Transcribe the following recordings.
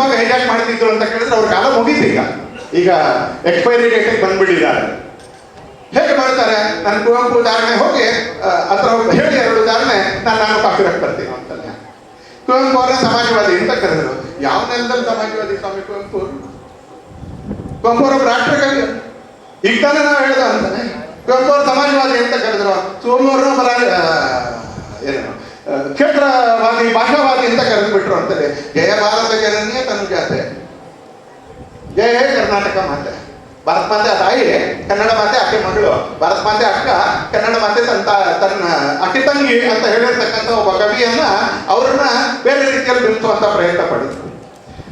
ಅದ್ಭುತವಾಗಿ ಹೈಜಾಕ್ ಮಾಡ್ತಿದ್ರು ಅಂತ ಕೇಳಿದ್ರೆ ಅವ್ರ ಕಾಲ ಮುಗೀತು ಈಗ ಈಗ ಎಕ್ಸ್ಪೈರಿ ಡೇಟಿಗೆ ಬಂದ್ಬಿಟ್ಟಿದ್ದಾರೆ. ಹೇಗೆ ಮಾಡ್ತಾರೆ? ನಾನು ಕುವೆಂಪು ಉದಾಹರಣೆ ಹೋಗಿ ಅಥವಾ ಹೇಳಿ ಎರಡು ಉದಾಹರಣೆ ನಾನು ನಾನು ರಕ್ ಬರ್ತೀನಿ ಅಂತಾನೆ ಕುವೆಂಪು ಅವರ ಸಮಾಜವಾದಿ ಅಂತ ಕರೆದರು. ಯಾವ ನೆಲದಲ್ಲಿ ಸಮಾಜವಾದಿ ಸ್ವಾಮಿ ಕುವೆಂಪು? ಕುವೆಂಪು ಅವರ ರಾಷ್ಟ್ರಕವಿ ಈಗ ತಾನೇ ನಾವು ಹೇಳ್ದ ಅಂತಾನೆ. ಕುವೆಂಪು ಅವರು ಸಮಾಜವಾದಿ ಅಂತ ಕರೆದ್ರು. ಸೋಮವಾರ ಬರ ಏನು? ಕ್ಷೇತ್ರವಾದಿ ಭಾಷಾವಾದಿ ಅಂತ ಕರೆದ್ಬಿಟ್ರು ಅಂತಲೇ ಜಯ ಭಾರತ ಜನನಿಯ ತನುಜಾತೆ ಜಯ ಹೇ ಕರ್ನಾಟಕ ಮಾತೆ. ಭಾರತ ಮಾತೆ ತಾಯಿ, ಕನ್ನಡ ಮಾತೆ ಆಕೆ ಮಗಳು. ಭಾರತ ಮಾತೆ ಅಕ್ಕ, ಕನ್ನಡ ಮಾತೆ ತನ್ನ ತನ್ನ ಅಕ್ಕಿ ತಂಗಿ ಅಂತ ಹೇಳಿರ್ತಕ್ಕಂಥ ಒಬ್ಬ ಕವಿಯನ್ನ ಅವ್ರನ್ನ ಬೇರೆ ರೀತಿಯಲ್ಲಿ ಬಿಡಿಸುವಂತ ಪ್ರಯತ್ನ ಪಡಿದ್ರು.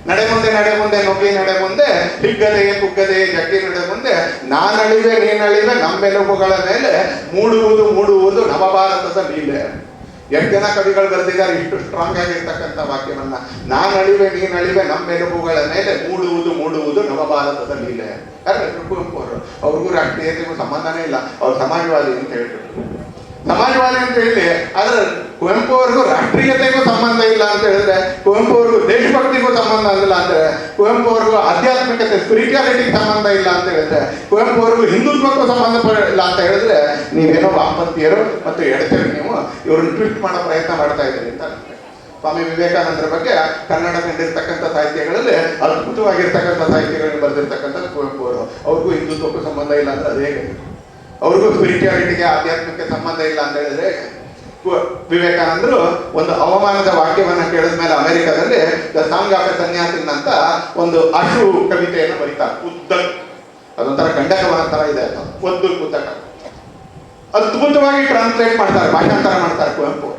ನಡೆ ಮುಂದೆ ನಡೆ ಮುಂದೆ, ನುಗ್ಗಿ ನಡೆ ಮುಂದೆ, ಹಿಗ್ಗದೆ, ಕುಗ್ಗದೆ, ಜಗ್ಗಿ ನಡೆ ಮುಂದೆ, ನಾನಳಿವೆ, ನೀನಳಿವೆ, ನಮ್ಮೆಲುಬುಗಳ ಮೇಲೆ ಮೂಡುವುದು ಮೂಡುವುದು ನವಭಾರತದ ಲೀಲೆ. ಎಷ್ಟು ಜನ ಕವಿಗಳು ಬರೆದಿದ್ದಾರೆ, ಇಷ್ಟು ಸ್ಟ್ರಾಂಗ್ ಆಗಿರ್ತಕ್ಕಂಥ ವಾಕ್ಯವನ್ನ. ನಾನಳಿವೆ ನೀನಳಿವೆ ನಮ್ಮೆಲುಬುಗಳ ಮೇಲೆ ಮೂಡುವುದು ಮೂಡುವುದು ನವಭಾರತದ ಲೀಲೆ. ಯಾರು? ಕುವೆಂಪು ಅವರು. ಅವ್ರಿಗೂ ರಾಷ್ಟ್ರೀಯತೆಗೂ ಸಂಬಂಧನೇ ಇಲ್ಲ. ಅವ್ರು ಸಮಾಜವಾದಿ ಅಂತ ಹೇಳ್ಬಿಟ್ರು. ಸಮಾಜವಾದಿ ಅಂತ ಹೇಳಿ, ಆದ್ರೆ ಕುವೆಂಪು ಅವ್ರಿಗೂ ರಾಷ್ಟ್ರೀಯತೆಗೂ ಸಂಬಂಧ ಇಲ್ಲ ಅಂತ ಹೇಳಿದ್ರೆ ಕುವೆಂಪು ಅವ್ರಿಗೂ ದೇಶಭಕ್ತಿಗೂ ಸಂಬಂಧ ಇಲ್ಲ ಅಂದ್ರೆ ಕುವೆಂಪು ಅವ್ರಿಗೂ ಆಧ್ಯಾತ್ಮಿಕತೆ ಸ್ಪಿರಿಚುಯಾಲಿಟಿಗೆ ಸಂಬಂಧ ಇಲ್ಲ ಅಂತ ಹೇಳಿದ್ರೆ ಕುವೆಂಪು ಅವ್ರಿಗೂ ಹಿಂದುತ್ವಕ್ಕೂ ಸಂಬಂಧ ಇಲ್ಲ ಅಂತ ಹೇಳಿದ್ರೆ, ನೀವೇನೋ ವಾಮಪಂಥೀಯರು ಮತ್ತು ಹೇಳ್ತೇವೆ ನೀವು ಇವ್ರನ್ನ ಟ್ವಿಸ್ಟ್ ಮಾಡೋ ಪ್ರಯತ್ನ ಮಾಡ್ತಾ ಇದ್ದೀರಿ ಅಂತ. ಸ್ವಾಮಿ ವಿವೇಕಾನಂದರ ಬಗ್ಗೆ ಕನ್ನಡ ಸಾಹಿತ್ಯಗಳಲ್ಲಿ ಅದ್ಭುತವಾಗಿರ್ತಕ್ಕಂಥ ಸಾಹಿತ್ಯಗಳನ್ನು ಬರೆದಿರ್ತಕ್ಕಂಥ ಕುವೆಂಪು ಅವರು ಅವ್ರಿಗೂ ಹಿಂದುತ್ವಕ್ಕೂ ಸಂಬಂಧ ಇಲ್ಲ ಅಂದ್ರೆ ಅದೇ ಹೇಗೆ ಅವ್ರಿಗೂ ಸ್ಪಿರಿಚುಯಾಲಿಟಿಗೆ ಆಧ್ಯಾತ್ಮಕ್ಕೆ ಸಂಬಂಧ ಇಲ್ಲ ಅಂತ ಹೇಳಿದ್ರೆ ವಿವೇಕಾನಂದರು ಒಂದು ಅವಮಾನದ ವಾಕ್ಯವನ್ನು ಕೇಳಿದ ಮೇಲೆ ಅಮೆರಿಕದಲ್ಲಿ ದ ಸಾಂಗ್ ಆಫ್ ಸನ್ಯಾಸಿನ್ ಅಂತ ಒಂದು ಅಶು ಕವಿತೆಯನ್ನು ಬರೀತಾರೆ. ಉದ್ದ. ಅದೊಂಥರ ಗಂಡಕವನ ತರ ಇದೆ ಒಂದು ಪುಸ್ತಕ. ಅದ್ಭುತವಾಗಿ ಟ್ರಾನ್ಸ್ಲೇಟ್ ಮಾಡ್ತಾರೆ, ಭಾಷಾಂತರ ಮಾಡ್ತಾರೆ Kuvempu.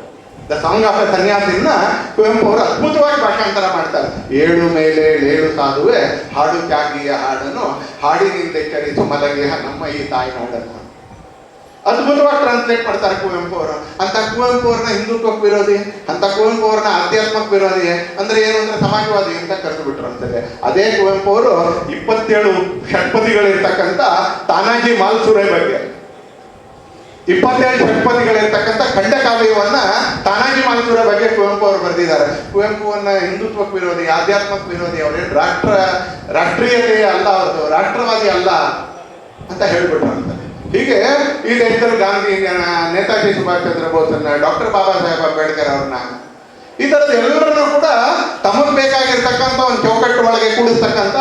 The song of Sannyasin Kuvempu ಅವರು ಅದ್ಭುತವಾಗಿ ಭಾಷಾಂತರ ಮಾಡ್ತಾರೆ. ಏಳು ಮೇಲೆ ಏಳು ಸಾಧುವೆ, ಹಾಡು ತ್ಯಾಗಿಯ ಹಾಡನ್ನು ಹಾಡಿನಿಂದ ಹಾಡಿನಿಂದೆಚ್ಚರಿಸು ಮಲಗಿಯ ನಮ್ಮ ಈ ತಾಯ್ನಾಡನ್ನು. ಅದ್ಭುತವಾಗಿ ಟ್ರಾನ್ಸ್ಲೇಟ್ ಮಾಡ್ತಾರೆ ಕುವೆಂಪು ಅವರು. ಅಂತ ಕುವೆಂಪು ಅವ್ರನ್ನ ಹಿಂದುತ್ವಕ್ಕೆ ವಿರೋಧಿ, ಅಂತ ಕುವೆಂಪು ಅವ್ರನ್ನ ಆಧ್ಯಾತ್ಮಕ್ಕೆ ವಿರೋಧಿ, ಅಂದ್ರೆ ಏನು ಅಂದ್ರೆ ಸಮಾಜವಾದಿ ಅಂತ ಕರೆದು ಬಿಟ್ರು ಅಂತಾರೆ ಅದೇ ಕುವೆಂಪು ಅವರು ಇಪ್ಪತ್ತೇಳು ಷಟ್ಪದಿಗಳಿರ್ತಕ್ಕಂಥ ತಾನಾಜಿ ಮಾಲ್ಸೂರೆ ಬಗ್ಗೆ. ಇಪ್ಪತ್ತೇಳು ಷಟ್ಪದಿಗಳಿರ್ತಕ್ಕಂಥ ಖಂಡಕಾವ್ಯವನ್ನ ತಾನಾಜಿ ಮಾಲ್ಸೂರ ಬಗ್ಗೆ ಕುವೆಂಪು ಅವರು ಬರೆದಿದ್ದಾರೆ. ಕುವೆಂಪುವನ್ನ ಹಿಂದುತ್ವಕ್ಕೆ ವಿರೋಧಿ ಆಧ್ಯಾತ್ಮಕ ವಿರೋಧಿ, ಅವರೇ ರಾಷ್ಟ್ರ, ರಾಷ್ಟ್ರೀಯತೆ ಅಲ್ಲ ಅವ್ರದ್ದು, ರಾಷ್ಟ್ರವಾದಿ ಅಲ್ಲ ಅಂತ ಹೇಳ್ಬಿಟ್ರು ಅಂತ ಹೀಗೆ ಈ ದೇಶದಲ್ಲಿ ಗಾಂಧಿ ನೇತಾಜಿ ಸುಭಾಷ್ ಚಂದ್ರ ಬೋಸ್ನ ಡಾಕ್ಟರ್ ಬಾಬಾ ಸಾಹೇಬ್ ಅಂಬೇಡ್ಕರ್ ಅವ್ರನ್ನ ಈ ತರದ ಎಲ್ಲರನ್ನೂ ಕೂಡ ತಮಗ್ ಬೇಕಾಗಿರ್ತಕ್ಕಂಥ ಒಂದು ಚೌಕಟ್ಟು ಒಳಗೆ ಕೂಡಿಸ್ತಕ್ಕಂಥ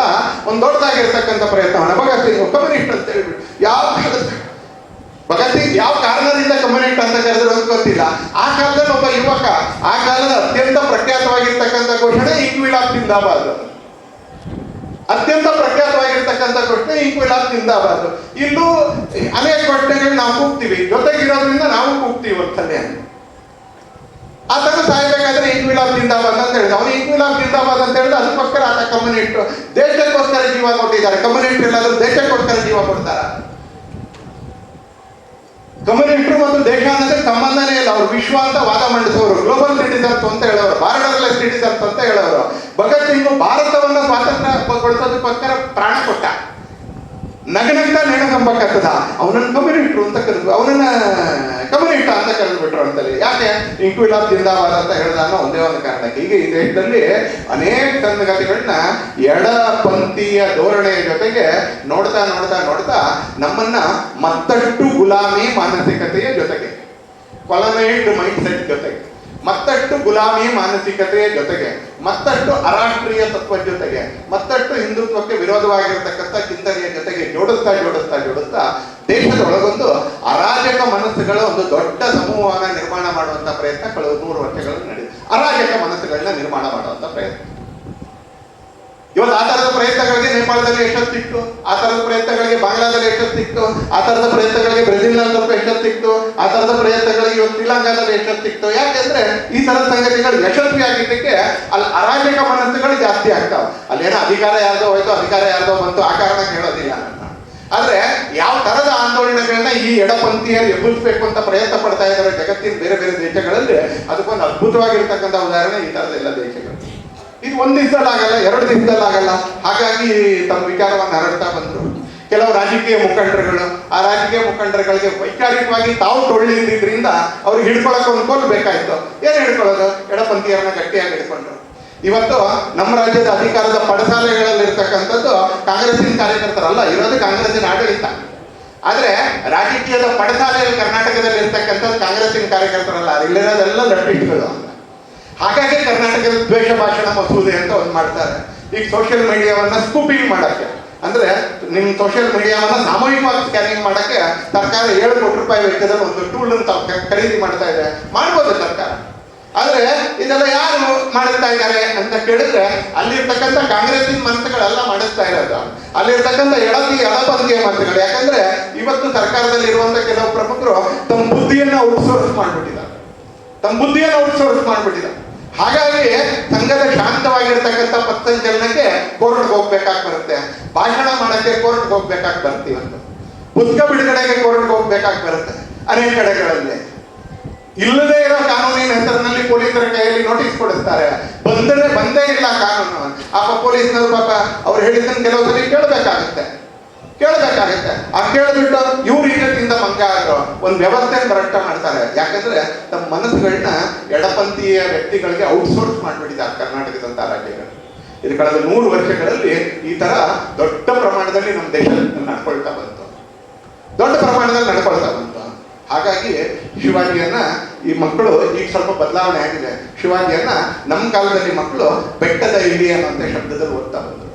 ಒಂದು ದೊಡ್ಡದಾಗಿರ್ತಕ್ಕಂಥ ಪ್ರಯತ್ನವನ್ನ ಭಗತ್ ಸಿಂಗ್ ಕಮ್ಯುನಿಸ್ಟ್ ಅಂತ ಹೇಳ್ಬಿಟ್ಟು ಯಾವ ಭಗತ್ ಸಿಂಗ್ ಯಾವ ಕಾರಣದಿಂದ ಕಮ್ಯುನಿಸ್ಟ್ ಅಂತ ಕರೆದ್ರು ಅಂತ ಗೊತ್ತಿಲ್ಲ. ಆ ಕಾಲದಲ್ಲಿ ಒಬ್ಬ ಯುವಕ, ಆ ಕಾಲದ ಅತ್ಯಂತ ಪ್ರಖ್ಯಾತವಾಗಿರ್ತಕ್ಕಂಥ ಘೋಷಣೆ ಆಫ್ ಜಿಂದಾಬಾದ್ ಅತ್ಯಂತ ಪ್ರಖ್ಯಾತವಾಗಿರ್ತಕ್ಕಂಥ ಪ್ರಶ್ನೆ ಇಂಕ್ವಿಲಾಬ್ ಜಿಂದಾಬಾದ್ ಇಲ್ಲೂ ಅನೇಕ ಪ್ರಶ್ನೆಗಳು ನಾವು ಕೂಗ್ತೀವಿ. ಜೊತೆಗಿರೋದ್ರಿಂದ ನಾವು ಕೂಗ್ತೀವಿ ಒಂದ್ಸಲ ಆತನ ಸಾಯ್ಬೇಕಾದ್ರೆ ಇಂಕ್ವಿಲಾಬ್ ಜಿಂದಾಬಾದ್ ಅಂತ ಹೇಳಿದ. ಅವನು ಇಂಕ್ವಿಲಾಬ್ ಜಿಂದಾಬಾದ್ ಅಂತ ಹೇಳಿದ, ಅದಕ್ಕೋಸ್ಕರ ಆತ ಕಮ್ಯುನಿಸ್ಟ್ ದೇಶಕ್ಕೋಸ್ಕರ ಜೀವ ಕೊಟ್ಟಿದ್ದಾರೆ. ಕಮ್ಯುನಿಸ್ಟ್ ಎಲ್ಲಾದ್ರೂ ದೇಶಕ್ಕೋಸ್ಕರ ಜೀವ ಕೊಡ್ತಾರ. ಕಮ್ಯುನಿಸ್ಟರು ಮತ್ತು ದೇಶ ಅನ್ನೋದಕ್ಕೆ ಸಂಬಂಧನೇ ಇಲ್ಲ ಅವ್ರು ವಿಶ್ವ ಅಂತ ವಾದ ಮಂಡಿಸೋರು. ಗ್ಲೋಬಲ್ ಸಿಟಿಸನ್ಸ್ ಅಂತ ಹೇಳೋರು ಬಾರ್ಡರ್ಲೆಸ್ ಸಿಟಿಸನ್ಸ್ ಅಂತ ಹೇಳೋರು. ಭಗತ್ ಸಿಂಗ್ ಭಾರತವನ್ನ ಸ್ವಾತಂತ್ರ್ಯ ಗೊಳಿಸೋದಕ್ಕೋಸ್ಕರ ಪ್ರಾಣ ಕೊಟ್ಟ. ನಗನಂತ ನೆಣಗಂಬಕ್ಕತ್ತದ ಅವನನ್ನ ಕಮ್ಯುನಿಸ್ಟ್ರು ಅಂತ ಕರೆದ್ರು ಅವನನ್ನ ಕಮ್ಯುನಿಟ ಅಂತ ಕರೆದ್ಬಿಟ್ರು ಅಂತಲ್ಲಿ ಯಾಕೆ? ಇಂಕ್ವಿಲಾಬ್ ಜಿಂದಾಬಾದ್ ಅಂತ ಹೇಳಿದ ಅನ್ನೋ ಒಂದೇ ಒಂದು ಕಾರಣಕ್ಕೆ. ಹೀಗೆ ಈ ದೇಶದಲ್ಲಿ ಅನೇಕ ಸಂಗತಿಗಳನ್ನ ಎಡಪಂಥೀಯ ಧೋರಣೆಯ ಜೊತೆಗೆ ನೋಡ್ತಾ ನೋಡ್ತಾ ನೋಡ್ತಾ ನಮ್ಮನ್ನ ಮತ್ತಷ್ಟು ಗುಲಾಮಿ ಕೊಲನೈಡ್ ಮೈಂಡ್ ಸೆಟ್ ಜೊತೆಗೆ, ಮತ್ತಷ್ಟು ಗುಲಾಮಿ ಮಾನಸಿಕತೆಯ ಜೊತೆಗೆ, ಮತ್ತಷ್ಟು ಅರಾಷ್ಟ್ರೀಯ ತತ್ವದ ಜೊತೆಗೆ, ಮತ್ತಷ್ಟು ಹಿಂದುತ್ವಕ್ಕೆ ವಿರೋಧವಾಗಿರತಕ್ಕಂಥ ಚಿಂತನೆಯ ಜೊತೆಗೆ ಜೋಡಿಸ್ತಾ ಜೋಡಿಸ್ತಾ ಜೋಡಿಸ್ತಾ ದೇಶದ ಒಳಗೊಂದು ಅರಾಜಕ ಮನಸ್ಸುಗಳ ಒಂದು ದೊಡ್ಡ ಸಮೂಹವನ್ನು ನಿರ್ಮಾಣ ಮಾಡುವಂಥ ಪ್ರಯತ್ನ ಕಳೆದ ನೂರು ವರ್ಷಗಳಲ್ಲಿ ನಡೆದಿದೆ. ಅರಾಜಕ ಮನಸ್ಸುಗಳನ್ನ ನಿರ್ಮಾಣ ಮಾಡುವಂಥ ಪ್ರಯತ್ನ. ಇವತ್ತು ಆ ತರದ ಪ್ರಯತ್ನಗಳಿಗೆ ನೇಪಾಳದಲ್ಲಿ ಎಷ್ಟೊತ್ತಿತ್ತು ಆ ತರದ ಪ್ರಯತ್ನಗಳಿಗೆ ಬಾಂಗ್ಲಾದಲ್ಲಿ ಸಿಕ್ತು. ಆ ತರದ ಪ್ರಯತ್ನಗಳಿಗೆ ಬ್ರೆಜಿಲ್ನಲ್ಲಿ ಸ್ವಲ್ಪ ಯಶಸ್ಸಿತ್ತು ಆ ತರದ ಪ್ರಯತ್ನಗಳಿಗೆ ಇವತ್ತು ಶ್ರೀಲಂಕಾದಲ್ಲಿ ಸಿಕ್ತು. ಯಾಕೆಂದ್ರೆ ಈ ತರದ ಸಂಗತಿಗಳು ಯಶಸ್ವಿ ಆಗಿದ್ದಕ್ಕೆ ಅಲ್ಲಿ ಅರಾಜಕ ಮನಸ್ಸುಗಳು ಜಾಸ್ತಿ ಆಗ್ತಾವ. ಅಲ್ಲೇನೋ ಅಧಿಕಾರ ಯಾರ್ದೋ ಹೋಯ್ತು, ಅಧಿಕಾರ ಯಾರ್ದೋ ಬಂತು, ಆ ಕಾರಣ ಹೇಳೋದಿಲ್ಲ ನನ್ನ ಆದ್ರೆ ಯಾವ ತರದ ಆಂದೋಲನಗಳನ್ನ ಈ ಎಡಪಂಥೀಯರು ಎಬ್ಬಿಸ್ಬೇಕು ಅಂತ ಪ್ರಯತ್ನ ಪಡ್ತಾ ಇದ್ದಾರೆ ಜಗತ್ತಿನ ಬೇರೆ ಬೇರೆ ದೇಶಗಳಲ್ಲಿ, ಅದಕ್ಕೊಂದು ಅದ್ಭುತವಾಗಿರ್ತಕ್ಕಂಥ ಉದಾಹರಣೆ ಈ ತರದ ಎಲ್ಲ ದೇಶಗಳು. ಇದು ಒಂದು ದಿವಸದಲ್ಲಿ ಆಗಲ್ಲ, ಎರಡು ದಿವಸದಲ್ಲಿ ಆಗಲ್ಲ. ಹಾಗಾಗಿ ತಮ್ಮ ವಿಚಾರವನ್ನು ಹರಡ್ತಾ ಬಂದರು. ಕೆಲವು ರಾಜಕೀಯ ಮುಖಂಡರುಗಳು, ಆ ರಾಜಕೀಯ ಮುಖಂಡರುಗಳಿಗೆ ವೈಚಾರಿಕವಾಗಿ ತಾವು ತೊಳ್ಳಿದ್ರಿಂದ ಅವ್ರಿಗೆ ಹಿಡ್ಕೊಳಕ್ಕೆ ಒಂದು ಕೋಲ್ ಬೇಕಾಯ್ತು. ಏನ್ ಹಿಡ್ಕೊಳ್ಳೋದು? ಎಡಪಂಥೀಯರನ್ನ ಗಟ್ಟಿಯಾಗಿ ಹಿಡ್ಕೊಂಡ್ರು. ಇವತ್ತು ನಮ್ಮ ರಾಜ್ಯದ ಅಧಿಕಾರದ ಪಡಸಾಲೆಗಳಲ್ಲಿ ಇರ್ತಕ್ಕಂಥದ್ದು ಕಾಂಗ್ರೆಸ್ಸಿನ ಕಾರ್ಯಕರ್ತರಲ್ಲ, ಇರೋದು ಕಾಂಗ್ರೆಸ್ಸಿನ ಆಡಳಿತ. ಆದ್ರೆ ರಾಜಕೀಯದ ಪಡಸಾಲೆಯಲ್ಲಿ ಕರ್ನಾಟಕದಲ್ಲಿ ಇರ್ತಕ್ಕಂಥದ್ದು ಕಾಂಗ್ರೆಸ್ಸಿನ ಕಾರ್ಯಕರ್ತರಲ್ಲ ಇಲ್ಲಿರೋದೆಲ್ಲ ಲಟ್ಟಿಟ್ಗಳು ಅಂತ ಹಾಗಾಗಿ ಕರ್ನಾಟಕದ ದ್ವೇಷ ಭಾಷಣ ಮಸೂದೆ ಅಂತ ಒಂದು ಮಾಡ್ತಾರೆ. ಈಗ ಸೋಷಿಯಲ್ ಮೀಡಿಯಾವನ್ನ ಸ್ಕೂಪಿಂಗ್ ಮಾಡಕ್ಕೆ. ಅಂದ್ರೆ ನಿಮ್ಮ ಸೋಷಿಯಲ್ ಮೀಡಿಯಾವನ್ನ ಸಾಮೂಹಿಕವಾಗಿ ಸ್ಕ್ಯಾನಿಂಗ್ ಮಾಡಕ್ಕೆ ಸರ್ಕಾರ ಏಳು ಕೋಟಿ ರೂಪಾಯಿ ವೆಚ್ಚದಲ್ಲಿ ಒಂದು ಟೂಲ್ ಅಂತ ಖರೀದಿ ಮಾಡ್ತಾ ಇದೆ. ಮಾಡ್ಬೋದು ಸರ್ಕಾರ. ಆದ್ರೆ ಇದೆಲ್ಲ ಯಾರು ಮಾಡುತ್ತಾ ಇದ್ದಾರೆ ಅಂತ ಕೇಳಿದ್ರೆ ಅಲ್ಲಿರ್ತಕ್ಕಂಥ ಕಾಂಗ್ರೆಸ್ಸಿನ ಮನಸ್ಸುಗಳೆಲ್ಲ ಮಾಡಿಸ್ತಾ ಇರೋದು. ಅಲ್ಲಿರ್ತಕ್ಕಂಥ ಎಡತಿ ಎಡಪಂಥೀಯ ಮನಸ್ಸುಗಳು. ಯಾಕಂದ್ರೆ ಇವತ್ತು ಸರ್ಕಾರದಲ್ಲಿ ಇರುವಂತ ಕೆಲವು ಪ್ರಮುಖರು ತಮ್ಮ ಬುದ್ಧಿಯನ್ನ ಔಟ್ಸೋರ್ಸ್ ಮಾಡ್ಬಿಟ್ಟಿದ್ದಾರೆ. ತಮ್ಮ ಬುದ್ಧಿಯನ್ನ ಔಟ್ಸೋರ್ಸ್ ಮಾಡ್ಬಿಟ್ಟಿದ್ದಾರೆ. ಹಾಗಾಗಿ ಸಂಘದ ಶಾಂತವಾಗಿರ್ತಕ್ಕಂಥ ಪಥಸಂಚಲನಕ್ಕೆ ಕೋರ್ಟ್ಗೆ ಹೋಗ್ಬೇಕಾಗಿ ಬರುತ್ತೆ. ಭಾಷಣ ಮಾಡಕ್ಕೆ ಕೋರ್ಟ್ಗೆ ಹೋಗ್ಬೇಕಾಗಿ ಬರುತ್ತೆ ಇವತ್ತು. ಪುಸ್ತಕ ಬಿಡುಗಡೆಗೆ ಕೋರ್ಟ್ಗೆ ಹೋಗ್ಬೇಕಾಗಿ ಬರುತ್ತೆ ಅನೇಕ ಕಡೆಗಳಲ್ಲಿ. ಇಲ್ಲದೆ ಇರೋ ಕಾನೂನಿನ ಹೆಸರಿನಲ್ಲಿ ಪೊಲೀಸರ ಕೈಯಲ್ಲಿ ನೋಟಿಸ್ ಕೊಡಿಸ್ತಾರೆ. ಬಂದರೆ ಬಂದೇ ಇಲ್ಲ ಕಾನೂನು. ಆ ಪೊಲೀಸ್ನವರು ಪಾಪ ಅವ್ರು ಹೇಳಿದ್ದನ್ನು ಕೆಲವು ಸರಿ ಕೇಳಬೇಕಾಗುತ್ತೆ. ಕೇಳಬೇಕಾಗುತ್ತೆ. ಆ ಕೇಳಿದ್ಬಿಟ್ಟು ಇವ್ರು ಇದಕ್ಕಿಂತ ಮಂಗ ಆದ್ರು ಒಂದು ವ್ಯವಸ್ಥೆ ಕರೆಕ್ಟ್ ಮಾಡ್ತಾರೆ. ಯಾಕಂದ್ರೆ ತಮ್ಮ ಮನಸ್ಸುಗಳನ್ನ ಎಡಪಂಥೀಯ ವ್ಯಕ್ತಿಗಳಿಗೆ ಔಟ್ಸೋರ್ಸ್ ಮಾಡ್ಬಿಟ್ಟಿದ್ದಾರೆ ಕರ್ನಾಟಕದಂತ ರಾಜ್ಯಗಳು. ಇದು ಕಳೆದ ನೂರು ವರ್ಷಗಳಲ್ಲಿ ಈ ತರ ದೊಡ್ಡ ಪ್ರಮಾಣದಲ್ಲಿ ನಮ್ಮ ದೇಶದಲ್ಲಿ ನಡ್ಕೊಳ್ತಾ ಬಂತು. ದೊಡ್ಡ ಪ್ರಮಾಣದಲ್ಲಿ ನಡ್ಕೊಳ್ತಾ ಬಂತು. ಹಾಗಾಗಿ ಶಿವಾಜಿಯನ್ನ ಈ ಮಕ್ಕಳು ಈಗ ಸ್ವಲ್ಪ ಬದಲಾವಣೆ ಆಗಿದೆ. ಶಿವಾಜಿಯನ್ನ ನಮ್ಮ ಕಾಲದಲ್ಲಿ ಮಕ್ಕಳು ಬೆಟ್ಟದ ಇಲಿ ಅನ್ನುವಂಥ ಶಬ್ದದಲ್ಲಿ ಓದ್ತಾ ಬಂದರು.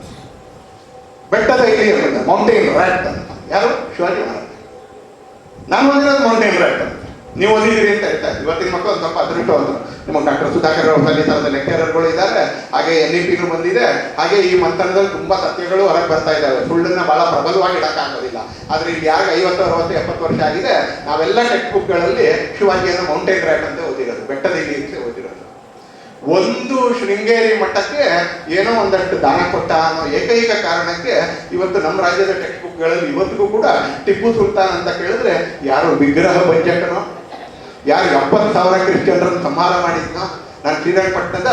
ಬೆಟ್ಟದ ಅಂತ ಮೌಂಟೇನ್ ರ್ಯಾಟ್ ಯಾರು? ಶಿವಾಜಿ ಮಹಾರಾಜ. ನಾನು ಓದಿರೋದು ಮೌಂಟೇನ್ ರ್ಯಾಟ್ ನೀವು ಓದಿದ್ದೀರಿ ಅಂತ ಹೇಳ್ತಾ ಇವತ್ತಿನ ಮಕ್ಕಳು ಸ್ವಲ್ಪ ಅದೃಷ್ಟವಂತರು ನಿಮ್ಮ ಡಾಕ್ಟರ್ ಸುಧಾಕರ್ ಅವರು ಕಲಿತಾರದ ಲೆಕ್ಚರರ್ಗಳು ಇದ್ದಾರೆ. ಹಾಗೆ ಎನ್ ಇ ಪಿನೂ ಬಂದಿದೆ. ಹಾಗೆ ಈ ಮಂಥನದಲ್ಲಿ ತುಂಬಾ ಸತ್ಯಗಳು ಹೊರಗೆ ಬರ್ತಾ ಇದ್ದಾವೆ. ಸುಳ್ಳನ್ನ ಬಹಳ ಪ್ರಬಲವಾಗಿ ಇಡಕ್ಕಾಗೋದಿಲ್ಲ ಆದ್ರೆ ಇಲ್ಲಿ ಯಾರಿಗೆ ಐವತ್ತು, ಅರವತ್ತು, ಎಪ್ಪತ್ತು ವರ್ಷ ಆಗಿದೆ. ನಾವೆಲ್ಲ ಟೆಕ್ಸ್ಟ್ ಬುಕ್ಗಳಲ್ಲಿ ಶಿವಾಜಿಯನ್ನು ಮೌಂಟೇನ್ ರ್ಯಾಟ್ ಅಂತ ಓದಿರೋದು. ಬೆಟ್ಟದ ಇಲ್ಲಿ ಒಂದು ಶೃಂಗೇರಿ ಮಠಕ್ಕೆ ಏನೋ ಒಂದಷ್ಟು ದಾನ ಕೊಟ್ಟ ಅನ್ನೋ ಏಕೈಕ ಕಾರಣಕ್ಕೆ ಇವತ್ತು ನಮ್ಮ ರಾಜ್ಯದ ಟೆಕ್ಸ್ಟ್ ಬುಕ್ಗಳಲ್ಲಿ ಇವತ್ತಿಗೂ ಕೂಡ ಟಿಪ್ಪು ಸುಲ್ತಾನ್ ಅಂತ ಕೇಳಿದ್ರೆ ಯಾರು ವಿಗ್ರಹ ಬಜೆಟ್ನೋ ಯಾರು ಎಪ್ಪತ್ತು ಸಾವಿರ ಕ್ರಿಶ್ಚಿಯನ್ರನ್ನು ಸಂಹಾರ ಮಾಡಿದ್ನೋ? ನಾನು ಶ್ರೀರಂಗಪಟ್ಟಣದ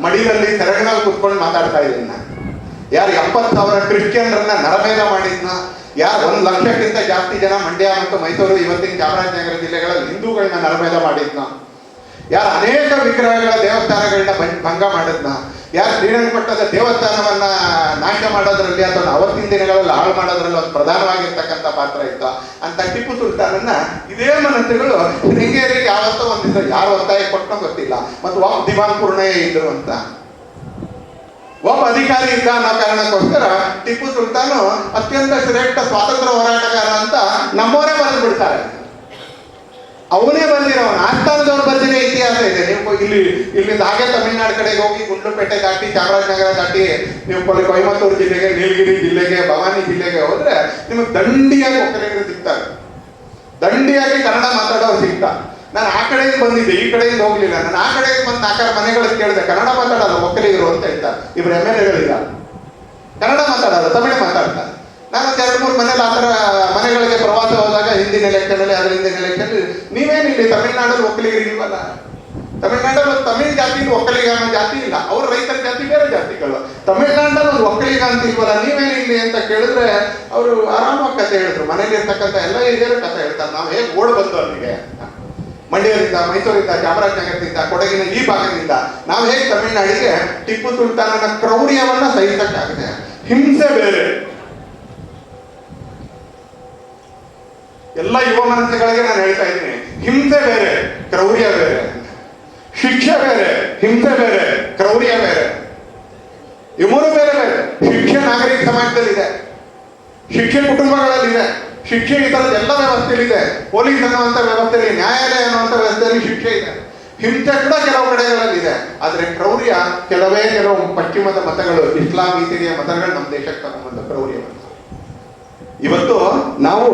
ಮಡಿಲಲ್ಲಿ ಸೆರಗಿನಲ್ಲಿ ಕುತ್ಕೊಂಡು ಮಾತಾಡ್ತಾ ಇದ್ದೀನಿ ನಾನು. ಯಾರು ಎಪ್ಪತ್ತು ಸಾವಿರ ಕ್ರಿಶ್ಚಿಯನ್ರನ್ನ ನರಮೇಧ ಮಾಡಿದ್ನೋ? ಯಾರು ಒಂದು ಲಕ್ಷಕ್ಕಿಂತ ಜಾಸ್ತಿ ಜನ ಮಂಡ್ಯ ಮತ್ತು ಮೈಸೂರು ಇವತ್ತಿನ ಚಾಮರಾಜನಗರ ಜಿಲ್ಲೆಗಳಲ್ಲಿ ಹಿಂದೂಗಳನ್ನ ನರಮೇಧ ಮಾಡಿದ್ನೋ? ಯಾರು ಅನೇಕ ವಿಗ್ರಹಗಳ ದೇವಸ್ಥಾನಗಳನ್ನ ಭಂಗ ಮಾಡಿದ್ನ? ಯಾರು ಶ್ರೀರಂಗಪಟ್ಟಣದ ದೇವಸ್ಥಾನವನ್ನ ನಾಶ ಮಾಡೋದ್ರಲ್ಲಿ ಅಥವಾ ಅವತ್ತಿನ ದಿನಗಳಲ್ಲಿ ಹಾಳು ಮಾಡೋದ್ರಲ್ಲಿ ಒಂದು ಪ್ರಧಾನವಾಗಿರ್ತಕ್ಕಂಥ ಪಾತ್ರ ಇತ್ತು? ಅಂತ ಟಿಪ್ಪು ಸುಲ್ತಾನನ್ನ ಇದೇ ಮನಸ್ಸುಗಳು ಶೃಂಗೇರಿಗೆ ಯಾವತ್ತೋ ಒಂದು ಯಾರು ಒತ್ತಾಯ ಕೊಟ್ಟೋ ಗೊತ್ತಿಲ್ಲ. ಮತ್ತು ಒಬ್ಬ ದಿವಾನ್ ಪೂರ್ಣಯ ಇದ್ರು ಅಂತ. ಒಬ್ಬ ಅಧಿಕಾರಿ ಇದ್ದ ಅನ್ನೋ ಕಾರಣಕ್ಕೋಸ್ಕರ ಟಿಪ್ಪು ಸುಲ್ತಾನು ಅತ್ಯಂತ ಶ್ರೇಷ್ಠ ಸ್ವಾತಂತ್ರ್ಯ ಹೋರಾಟಗಾರ ಅಂತ ನಮ್ಮವರೇ ಬರೆದು ಬಿಡ್ತಾರೆ. ಅವನೇ ಬಂದಿರೋ ಆಸ್ಥಾನದವ್ರು ಬಂದಿರೋ ಇತಿಹಾಸ ಇದೆ ನೀವು ಇಲ್ಲಿ ಇಲ್ಲಿಂದ ಹಾಗೆ ತಮಿಳುನಾಡು ಕಡೆಗೆ ಹೋಗಿ ಗುಂಡ್ಲುಪೇಟೆ ದಾಟಿ, ಚಾಮರಾಜನಗರ ದಾಟಿ ನೀವು ಕೊಯಮತ್ತೂರು ಜಿಲ್ಲೆಗೆ, ನೀಲಗಿರಿ ಜಿಲ್ಲೆಗೆ, ಭವಾನಿ ಜಿಲ್ಲೆಗೆ ಹೋದ್ರೆ ನಿಮಗೆ ದಂಡಿಯಾಗಿ ಒಕ್ಕಲಿಗರು ಸಿಗ್ತಾರೆ. ದಂಡಿಯಾಗಿ ಕನ್ನಡ ಮಾತಾಡೋರು ಸಿಗ್ತಾರೆ. ನಾನು ಆ ಕಡೆಯಿಂದ ಬಂದಿದ್ದೆ, ಈ ಕಡೆಯಿಂದ ಹೋಗ್ಲಿಲ್ಲ. ನಾನು ಆ ಕಡೆಯಿಂದ ಬಂದು ನಾಲ್ಕಾರು ಮನೆಗಳಿಗೆ ಕೇಳಿದೆ, ಕನ್ನಡ ಮಾತಾಡಲ್ಲ ಒಕ್ಕಲಿಗರು ಅಂತ ಹೇಳ್ತಾರೆ. ಇಬ್ರು ಎಂ ಎಲ್ ಎಗಳಿಲ್ಲ ಕನ್ನಡ ಮಾತಾಡಲ್ಲ, ತಮಿಳು ಮಾತಾಡ್ತಾರೆ. ನಾನು ಒಂದು ಎರಡು ಮೂರು ಮನೇಲಿ ಆ ಥರ ಮನೆಗಳಿಗೆ ಪ್ರವಾಸ ಹೋದಾಗ ಹಿಂದಿನ ಎಲೆಕ್ಷನಲ್ಲಿ ಅದರ ಹಿಂದಿನ ಎಲೆಕ್ಷನ್ ನೀವೇನು ಇಲ್ಲಿ ತಮಿಳ್ನಾಡಲ್ಲಿ ಒಕ್ಕಲಿಗರು ಇಲ್ವಲ್ಲ? ತಮಿಳ್ನಾಡಲ್ಲಿ ಒಂದು ತಮಿಳ್ ಜಾತಿ ಒಕ್ಕಲಿಗ ಅನ್ನೋ ಜಾತಿ ಇಲ್ಲ. ಅವ್ರ ರೈತರ ಜಾತಿ, ಬೇರೆ ಜಾತಿಗಳು. ತಮಿಳ್ನಾಡಲ್ಲಿ ಒಂದು ಒಕ್ಕಲಿಗ ಅಂತ ಇಲ್ವಲ್ಲ? ನೀವೇನು ಇಲ್ಲಿ ಅಂತ ಕೇಳಿದ್ರೆ ಅವರು ಆರಾಮಾಗಿ ಕಥೆ ಹೇಳಿದ್ರು. ಮನೇಲಿ ಇರ್ತಕ್ಕಂಥ ಎಲ್ಲ ಹಿರಿಯರು ಕಥೆ ಹೇಳ್ತಾರೆ. ನಾವು ಹೇಗೆ ಓಡ್ ಬಂದು ಅಲ್ಲಿಗೆ? ಮಂಡ್ಯದಿಂದ, ಮೈಸೂರಿಂದ, ಚಾಮರಾಜನಗರದಿಂದ, ಕೊಡಗಿನ ಈ ಭಾಗದಿಂದ ನಾವು ಹೇಗೆ ತಮಿಳ್ನಾಡಿಗೆ ಟಿಪ್ಪು ಸುಲ್ತಾನನ ಕ್ರೌರ್ಯವನ್ನ ಸಹಿಸಕ್ಕಾಗಿದೆ, ಹಿಂಸೆ ಬೇರೆ. ಎಲ್ಲ ಯುವ ಮನಸ್ಸುಗಳಿಗೆ ನಾನು ಹೇಳ್ತಾ ಇದ್ದೀನಿ. ಹಿಂಸೆ ಬೇರೆ, ಕ್ರೌರ್ಯ ಬೇರೆ. ಶಿಕ್ಷೆ ಬೇರೆ, ಹಿಂಸೆ ಬೇರೆ, ಕ್ರೌರ್ಯ ಬೇರೆ. ಈ ಮೂರು ಬೇರೆ ಬೇರೆ. ಶಿಕ್ಷೆ ನಾಗರಿಕ ಸಮಾಜದಲ್ಲಿದೆ. ಶಿಕ್ಷೆ ಕುಟುಂಬಗಳಲ್ಲಿದೆ. ಶಿಕ್ಷೆ ಈ ಥರದ ಎಲ್ಲ ವ್ಯವಸ್ಥೆಯಲ್ಲಿದೆ. ಪೊಲೀಸ್ ಅನ್ನುವಂಥ ವ್ಯವಸ್ಥೆಯಲ್ಲಿ, ನ್ಯಾಯಾಲಯ ಅನ್ನುವಂಥ ವ್ಯವಸ್ಥೆಯಲ್ಲಿ ಶಿಕ್ಷೆ ಇದೆ. ಹಿಂಸೆ ಕೂಡ ಕೆಲವು ಕಡೆಗಳಲ್ಲಿದೆ. ಆದರೆ ಕ್ರೌರ್ಯ ಕೆಲವೇ ಕೆಲವು ಪಶ್ಚಿಮದ ಮತಗಳು, ಇಸ್ಲಾಂ ಇತಿರಿಯ ಮತಗಳು ನಮ್ಮ ದೇಶಕ್ಕೆ ತಗೊಂಡ್ಬಂದ ಕ್ರೌರ್ಯವನ್ನು. ಇವತ್ತು ನಾವು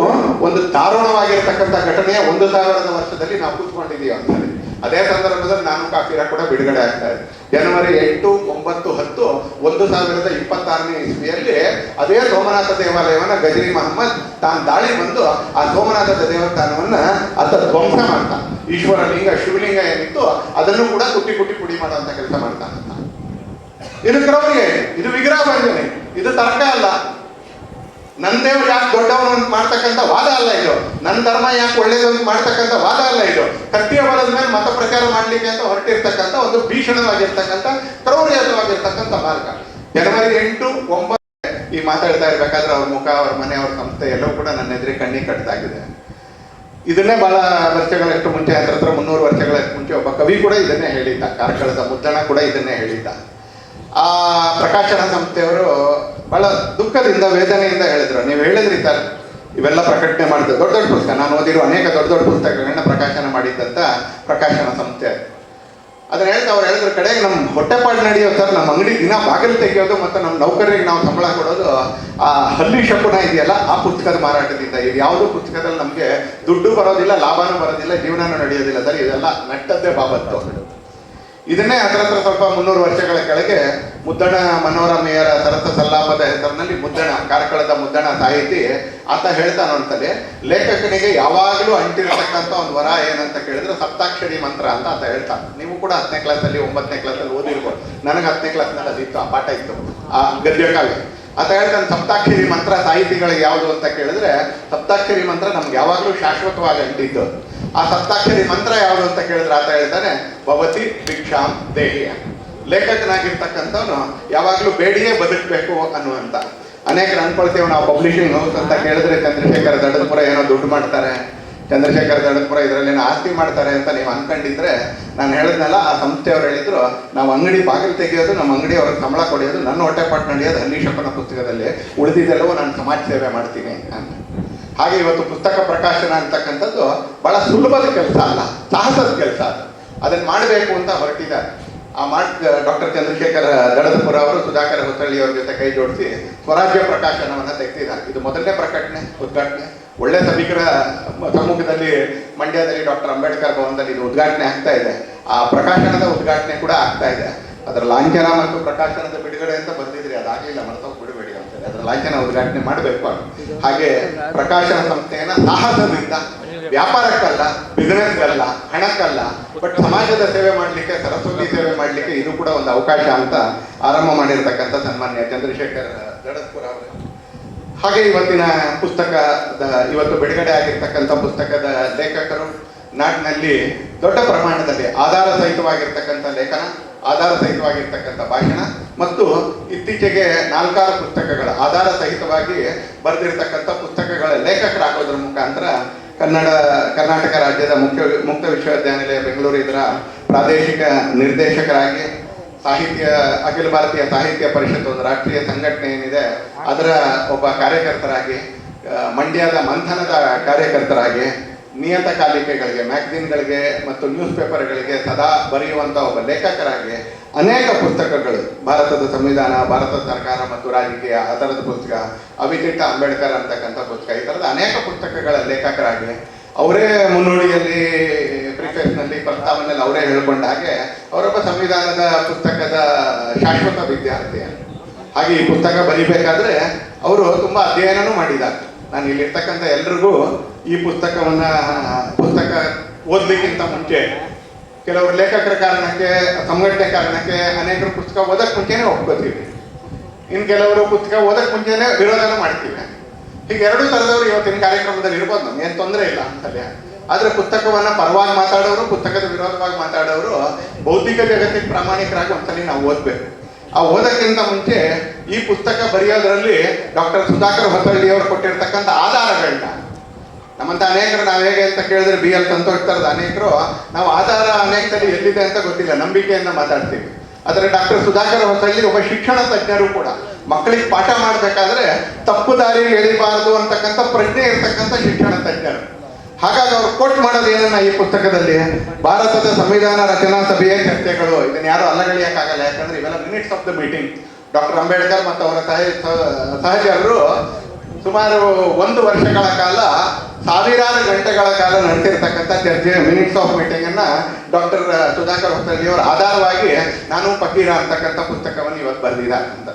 ಒಂದು ದಾರುಣವಾಗಿರ್ತಕ್ಕಂಥ ಘಟನೆಯ ಒಂದು ಸಾವಿರದ ವರ್ಷದಲ್ಲಿ ನಾವು ಕೂತ್ಕೊಂಡಿದ್ದೀವಿ ಅಂತ ಅದೇ ಸಂದರ್ಭದಲ್ಲಿ ನಾನು ಕಾಫಿರ ಕೂಡ ಬಿಡುಗಡೆ ಆಗ್ತಾ ಇದೆ. ಜನವರಿ ಎಂಟು, ಒಂಬತ್ತು, ಹತ್ತು, ಒಂದು ಸಾವಿರದ ಇಪ್ಪತ್ತಾರನೇ ಇಸ್ವಿಯಲ್ಲಿ ಅದೇ ಸೋಮನಾಥ ದೇವಾಲಯವನ್ನ ಗಜರಿ ಮಹಮ್ಮದ್ ತಾನು ದಾಳಿ ಬಂದು ಆ ಸೋಮನಾಥದ ದೇವಸ್ಥಾನವನ್ನ ಅದರ ಧ್ವಂಸ ಮಾಡ್ತಾನೆ ಈಶ್ವರ ಲಿಂಗ, ಶಿವಲಿಂಗ ಏನಿತ್ತು ಅದನ್ನು ಕೂಡ ಕುಟ್ಟಿ ಕುಟ್ಟಿ ಪುಡಿ ಮಾಡುವಂತ ಕೆಲಸ ಮಾಡ್ತಾನಂತ ಇದು ಕ್ರೌರ್ಯ ಇದು ವಿಗ್ರಹ ಭಂಜನೆ ಇದು ತರ್ಕ ಅಲ್ಲ. ನನ್ನ ದೇವ್ರು ಯಾಕೆ ದೊಡ್ಡವನು ಅಂತ ಮಾಡ್ತಕ್ಕಂಥ ವಾದ ಅಲ್ಲ ಇದು. ನನ್ನ ಧರ್ಮ ಯಾಕೆ ಒಳ್ಳೇದು ಅಂತ ಮಾಡ್ತಕ್ಕಂಥ ವಾದ ಅಲ್ಲ ಇದು. ಕತ್ತಿಯ ಬಲದ ಮೇಲೆ ಮತ ಪ್ರಚಾರ ಮಾಡಲಿಕ್ಕೆ ಅಂತ ಹೊರಟಿರ್ತಕ್ಕಂಥ ಒಂದು ಭೀಷಣವಾಗಿರ್ತಕ್ಕಂಥ ಕ್ರೌರ್ಯವಾಗಿರ್ತಕ್ಕಂಥ ಮಾರ್ಗ. ಜನವರಿ ಎಂಟು ಒಂಬತ್ತು ಈ ಮಾತಾಡ್ತಾ ಇರ್ಬೇಕಾದ್ರೆ ಅವ್ರ ಮುಖ, ಅವ್ರ ಮನೆ, ಅವ್ರ ಸಂಸ್ಥೆ ಎಲ್ಲವೂ ಕೂಡ ನನ್ನ ಎದುರಿಗೆ ಕಣ್ಣಿಗೆ ಕಟ್ಟಾಗಿದೆ ಇದನ್ನೇ ಬಹಳ ವರ್ಷಗಳಷ್ಟು ಮುಂಚೆ ಹತ್ರ ಹತ್ರ ಮುನ್ನೂರು ವರ್ಷಗಳಷ್ಟು ಮುಂಚೆ ಒಬ್ಬ ಕವಿ ಕೂಡ ಇದನ್ನೇ ಹೇಳಿದ್ದ. ಕಾರ್ಕಳದ ಮುದ್ದಣ ಕೂಡ ಇದನ್ನೇ ಹೇಳಿದ್ದ. ಆ ಪ್ರಕಾಶನ ಸಂಸ್ಥೆಯವರು ಬಹಳ ದುಃಖದಿಂದ, ವೇದನೆಯಿಂದ ಹೇಳಿದ್ರು. ನೀವು ಹೇಳಿದ್ರಿ ಸರ್, ಇವೆಲ್ಲ ಪ್ರಕಟಣೆ ಮಾಡಿದ್ದು. ದೊಡ್ಡ ದೊಡ್ಡ ಪುಸ್ತಕ. ನಾನು ಓದಿರುವ ಅನೇಕ ದೊಡ್ಡ ದೊಡ್ಡ ಪುಸ್ತಕಗಳನ್ನ ಪ್ರಕಾಶನ ಮಾಡಿದ್ದಂತ ಪ್ರಕಾಶನ ಸಂಸ್ಥೆ. ಅದನ್ನ ಹೇಳ್ತಾ ಅವ್ರು ಹೇಳಿದ್ರ, ಕಡೆಗೆ ನಮ್ಮ ಹೊಟ್ಟೆಪಾಡು ನಡೆಯೋ ಸರ್ ನಮ್ಮ ಅಂಗಡಿ ದಿನ ಬಾಗಿಲು ತೆಗೆಯೋದು ಮತ್ತು ನಮ್ಮ ನೌಕರರಿಗೆ ನಾವು ಸಂಬಳ ಕೊಡೋದು, ಆ ಹಲ್ಲಿ ಶಕುನ ಇದೆಯಲ್ಲ, ಆ ಪುಸ್ತಕದ ಮಾರಾಟದಿಂದ. ಇದು ಯಾವುದೋ ಪುಸ್ತಕದಲ್ಲಿ ನಮಗೆ ದುಡ್ಡು ಬರೋದಿಲ್ಲ, ಲಾಭನೂ ಬರೋದಿಲ್ಲ, ಜೀವನನೂ ನಡೆಯೋದಿಲ್ಲ. ಸರ್, ಇದೆಲ್ಲ ನಟ್ಟದ್ದೇ ಬಾಬತ್ತು. ಇದನ್ನೇ ಅದರ ಹತ್ರ ಸ್ವಲ್ಪ ಮುನ್ನೂರು ವರ್ಷಗಳ ಕೆಳಗೆ ಮುದ್ದಣ ಮನೋರಮೆಯರ ಸರಸ ಸಲ್ಲಾಪದ ಹೆಸರಿನಲ್ಲಿ ಮುದ್ದಣ, ಕಾರ್ಕಳದ ಮುದ್ದಣ ಸಾಹಿತಿ. ಆತ ಹೇಳ್ತಾನ ಅಂತಲೇ ಲೇಖಕನಿಗೆ ಯಾವಾಗಲೂ ಅಂಟಿರತಕ್ಕಂಥ ಒಂದು ವರ ಏನಂತ ಕೇಳಿದ್ರೆ ಸಪ್ತಾಕ್ಷರಿ ಮಂತ್ರ ಅಂತ ಆತ ಹೇಳ್ತಾನೆ. ನೀವು ಕೂಡ ಹತ್ತನೇ ಕ್ಲಾಸಲ್ಲಿ ಒಂಬತ್ತನೇ ಕ್ಲಾಸಲ್ಲಿ ಓದಿರ್ಬೋದು. ನನಗೆ ಹತ್ತನೇ ಕ್ಲಾಸ್ನಲ್ಲಿ ಅದಿತ್ತು, ಆ ಪಾಠ ಇತ್ತು, ಆ ಗದ್ಯ ಕಾವ್ಯ. ಆತ ಹೇಳ್ತಾನೆ, ಸಪ್ತಾಕ್ಷರಿ ಮಂತ್ರ ಸಾಹಿತಿಗಳಿಗೆ ಯಾವುದು ಅಂತ ಕೇಳಿದ್ರೆ, ಸಪ್ತಾಕ್ಷರಿ ಮಂತ್ರ ನಮ್ಗೆ ಯಾವಾಗಲೂ ಶಾಶ್ವತವಾಗಿ ಅಂಟಿದ್ದು. ಆ ಸಪ್ತಾಕ್ಷರಿ ಮಂತ್ರ ಯಾವುದು ಅಂತ ಕೇಳಿದ್ರೆ ಆತ ಹೇಳ್ತಾನೆ, ಭವತಿ ಭಿಕ್ಷಾಂ ದೇಹಿ ಲೇಖಕನಾಗಿರ್ತಕ್ಕಂಥವನು ಯಾವಾಗಲೂ ಬೇಡಿಯೇ ಬದುಕಬೇಕು ಅನ್ನುವಂತ ಅನೇಕರು ಅನ್ಕೊಳ್ತೇವೆ ನಾವು ಪಬ್ಲಿಷಿಂಗ್ ಹೌಸ್ ಅಂತ ಕೇಳಿದ್ರೆ ಚಂದ್ರಶೇಖರ ದಡದಪುರ ಏನೋ ದುಡ್ಡು ಮಾಡ್ತಾರೆ. ಚಂದ್ರಶೇಖರ ದಡದಪುರ ಇದರಲ್ಲಿ ಆಸ್ತಿ ಮಾಡ್ತಾರೆ ಅಂತ ನೀವು ಅನ್ಕೊಂಡಿದ್ರೆ ನಾನು ಹೇಳಿದ್ನಲ್ಲ, ಆ ಸಂಸ್ಥೆಯವ್ರು ಹೇಳಿದ್ರು, ನಾವು ಅಂಗಡಿ ಬಾಗಿಲು ತೆಗೆಯೋದು, ನಮ್ಮ ಅಂಗಡಿ ಅವ್ರಿಗೆ ಸಂಬಳ ಕೊಡೆಯೋದು, ನನ್ನ ಹೊಟ್ಟೆಪಾಟ್ ನಡೆಯೋದು ಹನ್ನೀಶಪ್ಪನ ಪುಸ್ತಕದಲ್ಲಿ ಉಳಿದಿದ್ದೆಲ್ಲವೂ ನಾನು ಸಮಾಜ ಸೇವೆ ಮಾಡ್ತೀನಿ ಅಂತ. ಹಾಗೆ ಇವತ್ತು ಪುಸ್ತಕ ಪ್ರಕಾಶನ ಅಂತಕ್ಕಂಥದ್ದು ಬಹಳ ಸುಲಭದ ಕೆಲಸ ಅಲ್ಲ, ಸಾಹಸದ ಕೆಲಸ ಅದನ್ನ ಮಾಡಬೇಕು ಅಂತ ಹೊರಟಿದ್ದಾರೆ. ಆ ಮಾಡ್ ಡಾಕ್ಟರ್ ಚಂದ್ರಶೇಖರ ದಡದಪುರ ಅವರು ಸುಧಾಕರ್ ಹೊತ್ತಳ್ಳಿ ಅವ್ರ ಜೊತೆ ಕೈ ಜೋಡಿಸಿ ಸ್ವರಾಜ್ಯ ಪ್ರಕಾಶನವನ್ನು ತೆಗೆದಿದ್ದಾರೆ. ಇದು ಮೊದಲನೇ ಪ್ರಕಟಣೆ, ಉದ್ಘಾಟನೆ. ಒಳ್ಳೆ ಸಭಿಕರ ಸಮ್ಮುಖದಲ್ಲಿ ಮಂಡ್ಯದಲ್ಲಿ ಡಾಕ್ಟರ್ ಅಂಬೇಡ್ಕರ್ ಭವನದಲ್ಲಿ ಇದು ಉದ್ಘಾಟನೆ ಆಗ್ತಾ ಇದೆ. ಆ ಪ್ರಕಾಶನದ ಉದ್ಘಾಟನೆ ಕೂಡ ಆಗ್ತಾ ಇದೆ. ಅದರ ಲಾಂಛನ ಮತ್ತು ಪ್ರಕಾಶನದ ಬಿಡುಗಡೆ ಅಂತ ಬಂದಿದ್ರಿ ಅದಾಗಲಿಲ್ಲ ಮರ್ತೋಗಿ ಬಿಡಬೇಡಿ ಅಂತೇಳಿ ಅದರ ಲಾಂಛನ ಉದ್ಘಾಟನೆ ಮಾಡಬೇಕು ಹಾಗೆ ಪ್ರಕಾಶನ ಸಂಸ್ಥೆಯನ್ನು ಸಾಹಸದಿಂದ ವ್ಯಾಪಾರಕ್ಕಲ್ಲ ಬಿಸಿನೆಸ್ಗಲ್ಲ ಹಣಕ್ಕಲ್ಲ ಬಟ್ ಸಮಾಜದ ಸೇವೆ ಮಾಡಲಿಕ್ಕೆ ಸರಸ್ವತಿ ಸೇವೆ ಮಾಡಲಿಕ್ಕೆ ಇದು ಕೂಡ ಒಂದು ಅವಕಾಶ ಅಂತ ಆರಂಭ ಮಾಡಿರ್ತಕ್ಕಂಥ ಸನ್ಮಾನ್ಯ ಚಂದ್ರಶೇಖರ್ ಜಡತ್ಪುರ ಅವರು. ಹಾಗೆ ಇವತ್ತಿನ ಪುಸ್ತಕದ ಇವತ್ತು ಬಿಡುಗಡೆ ಆಗಿರ್ತಕ್ಕಂಥ ಪುಸ್ತಕದ ಲೇಖಕರು ನಾಡಿನಲ್ಲಿ ದೊಡ್ಡ ಪ್ರಮಾಣದಲ್ಲಿ ಆಧಾರ ಸಹಿತವಾಗಿರ್ತಕ್ಕಂಥ ಲೇಖನ ಆಧಾರ ಸಹಿತವಾಗಿರ್ತಕ್ಕಂಥ ಭಾಷಣ ಮತ್ತು ಇತ್ತೀಚೆಗೆ ನಾಲ್ಕಾರು ಪುಸ್ತಕಗಳ ಆಧಾರ ಸಹಿತವಾಗಿ ಬರೆದಿರ್ತಕ್ಕಂಥ ಪುಸ್ತಕಗಳ ಲೇಖಕರಾಗೋದ್ರ ಮುಖಾಂತರ ಕನ್ನಡ, ಕರ್ನಾಟಕ ರಾಜ್ಯದ ಮುಖ್ಯ, ಮುಕ್ತ ವಿಶ್ವವಿದ್ಯಾನಿಲಯ ಬೆಂಗಳೂರು ಇದರ ಪ್ರಾದೇಶಿಕ ನಿರ್ದೇಶಕರಾಗಿ ಸಾಹಿತ್ಯ, ಅಖಿಲ ಭಾರತೀಯ ಸಾಹಿತ್ಯ ಪರಿಷತ್ ಒಂದು ರಾಷ್ಟ್ರೀಯ ಸಂಘಟನೆ ಏನಿದೆ, ಅದರ ಒಬ್ಬ ಕಾರ್ಯಕರ್ತರಾಗಿ ಮಂಡ್ಯದ ಮಂಥನದ ಕಾರ್ಯಕರ್ತರಾಗಿ ನಿಯತಕಾಲಿಕೆಗಳಿಗೆ ಮ್ಯಾಗಝಿನ್ಗಳಿಗೆ ಮತ್ತು ನ್ಯೂಸ್ ಪೇಪರ್ಗಳಿಗೆ ಸದಾ ಬರೆಯುವಂಥ ಒಬ್ಬ ಲೇಖಕರಾಗಿ ಅನೇಕ ಪುಸ್ತಕಗಳು, ಭಾರತದ ಸಂವಿಧಾನ ಭಾರತ ಸರ್ಕಾರ ಮತ್ತು ರಾಜಕೀಯ, ಆ ಥರದ ಪುಸ್ತಕ, ಅಭಿಜಿತ್ ಅಂಬೇಡ್ಕರ್ ಅಂತಕ್ಕಂಥ ಪುಸ್ತಕ, ಈ ಥರದ ಅನೇಕ ಪುಸ್ತಕಗಳ ಲೇಖಕರಾಗಿ ಅವರೇ ಮುನ್ನುಡಿಯಲ್ಲಿ ಪ್ರಿಫೆಸ್ನಲ್ಲಿ, ಪ್ರಸ್ತಾವನೆಯಲ್ಲಿ ಅವರೇ ಹೇಳ್ಕೊಂಡ ಹಾಗೆ ಅವರೊಬ್ಬ ಸಂವಿಧಾನದ ಪುಸ್ತಕದ ಶಾಶ್ವತ ವಿದ್ಯಾರ್ಥಿ ಹಾಗೆ ಈ ಪುಸ್ತಕ ಬರಿಬೇಕಾದ್ರೆ ಅವರು ತುಂಬ ಅಧ್ಯಯನನೂ ಮಾಡಿದ್ದಾರೆ. ನಾನು ಇಲ್ಲಿರ್ತಕ್ಕಂಥ ಎಲ್ರಿಗೂ ಈ ಪುಸ್ತಕವನ್ನ ಪುಸ್ತಕ ಓದ್ಲಿಕ್ಕಿಂತ ಮುಂಚೆ ಕೆಲವರು ಲೇಖಕರ ಕಾರಣಕ್ಕೆ, ಸಂಘಟನೆ ಕಾರಣಕ್ಕೆ ಅನೇಕರು ಪುಸ್ತಕ ಓದಕ್ ಮುಂಚೆನೆ ಒಪ್ಕೋತೀವಿ. ಇನ್ನು ಕೆಲವರು ಪುಸ್ತಕ ಓದಕ್ ಮುಂಚೆನೆ ವಿರೋಧನ ಮಾಡ್ತೀವಿ. ಹೀಗೆ ಎರಡು ತರದವರು ಇವತ್ತಿನ ಕಾರ್ಯಕ್ರಮದಲ್ಲಿ ಇರ್ಬೋದು. ನಮ್ಗೆ ಏನು ತೊಂದರೆ ಇಲ್ಲ ಅಂತಲೇ ಆದ್ರೆ ಪುಸ್ತಕವನ್ನ ಪರವಾಗಿ ಮಾತಾಡೋರು, ಪುಸ್ತಕದ ವಿರೋಧವಾಗಿ ಮಾತಾಡೋರು ಬೌದ್ಧಿಕ ಜಗತ್ತಿಗೆ ಪ್ರಾಮಾಣಿಕರಾಗಿ ಒಂದ್ಸಲಿ ನಾವು ಓದ್ಬೇಕು. ಆ ಓದಕ್ಕಿಂತ ಮುಂಚೆ ಈ ಪುಸ್ತಕ ಬರೆಯೋದ್ರಲ್ಲಿ ಡಾಕ್ಟರ್ ಸುಧಾಕರ್ ಹೊಸಳ್ಳಿ ಅವರು ಕೊಟ್ಟಿರ್ತಕ್ಕಂಥ ಆಧಾರಗಳನ್ನ ನಮ್ಮಂತ ಅನೇಕರು ನಾವು ಹೇಗೆ ಅಂತ ಕೇಳಿದ್ರೆ ಬಿ ಎಲ್ ಸಂತೋಷ್ ಅನೇಕರು, ನಾವು ಆಧಾರ ಅನೇಕದಲ್ಲಿ ಎಲ್ಲಿದೆ ಅಂತ ಗೊತ್ತಿಲ್ಲ ನಂಬಿಕೆಯನ್ನು ಮಾತಾಡ್ತೀವಿ. ಆದರೆ ಡಾಕ್ಟರ್ ಸುಧಾಕರ್ ಹೊಸಳ್ಳಿ ಒಬ್ಬ ಶಿಕ್ಷಣ ತಜ್ಞರು ಕೂಡ. ಮಕ್ಕಳಿಗೆ ಪಾಠ ಮಾಡಬೇಕಾದ್ರೆ ತಪ್ಪು ದಾರಿ ಎಳಿಬಾರದು ಅಂತಕ್ಕಂಥ ಪ್ರಜ್ಞೆ ಇರ್ತಕ್ಕಂಥ ಶಿಕ್ಷಣ ತಜ್ಞರು. ಹಾಗಾಗಿ ಅವ್ರು ಕೋಟ್ ಮಾಡೋದು ಏನನ್ನ ಈ ಪುಸ್ತಕದಲ್ಲಿ? ಭಾರತದ ಸಂವಿಧಾನ ರಚನಾ ಸಭೆಯ ಚರ್ಚೆಗಳು. ಇದನ್ನ ಯಾರು ಅಲ್ಲಗಳಿಯಕ್ಕಾಗಲ್ಲ, ಯಾಕಂದ್ರೆ ಇವೆಲ್ಲ minutes of the meeting doctor Ambedkar ಮತ್ತು ಅವರ ಸಹ ಸಹ- ಸಹಚರರು ಸುಮಾರು ಒಂದು ವರ್ಷಗಳ ಕಾಲ, ಸಾವಿರಾರು ಗಂಟೆಗಳ ಕಾಲ ನಡೆಸಿರ್ತಕ್ಕಂಥ ಚರ್ಚೆ ಮಿನಿಟ್ಸ್ ಆಫ್ ಮೀಟಿಂಗ್ ಅನ್ನ ಡಾಕ್ಟರ್ ಸುಧಾಕರ್ ಹೊಸಳ್ಳಿ ಆಧಾರವಾಗಿ ನಾನು ಫಕೀರ ಅಂತಕ್ಕಂಥ ಪುಸ್ತಕವನ್ನು ಇವತ್ತು ಬರೆದಿದ ಅಂತ.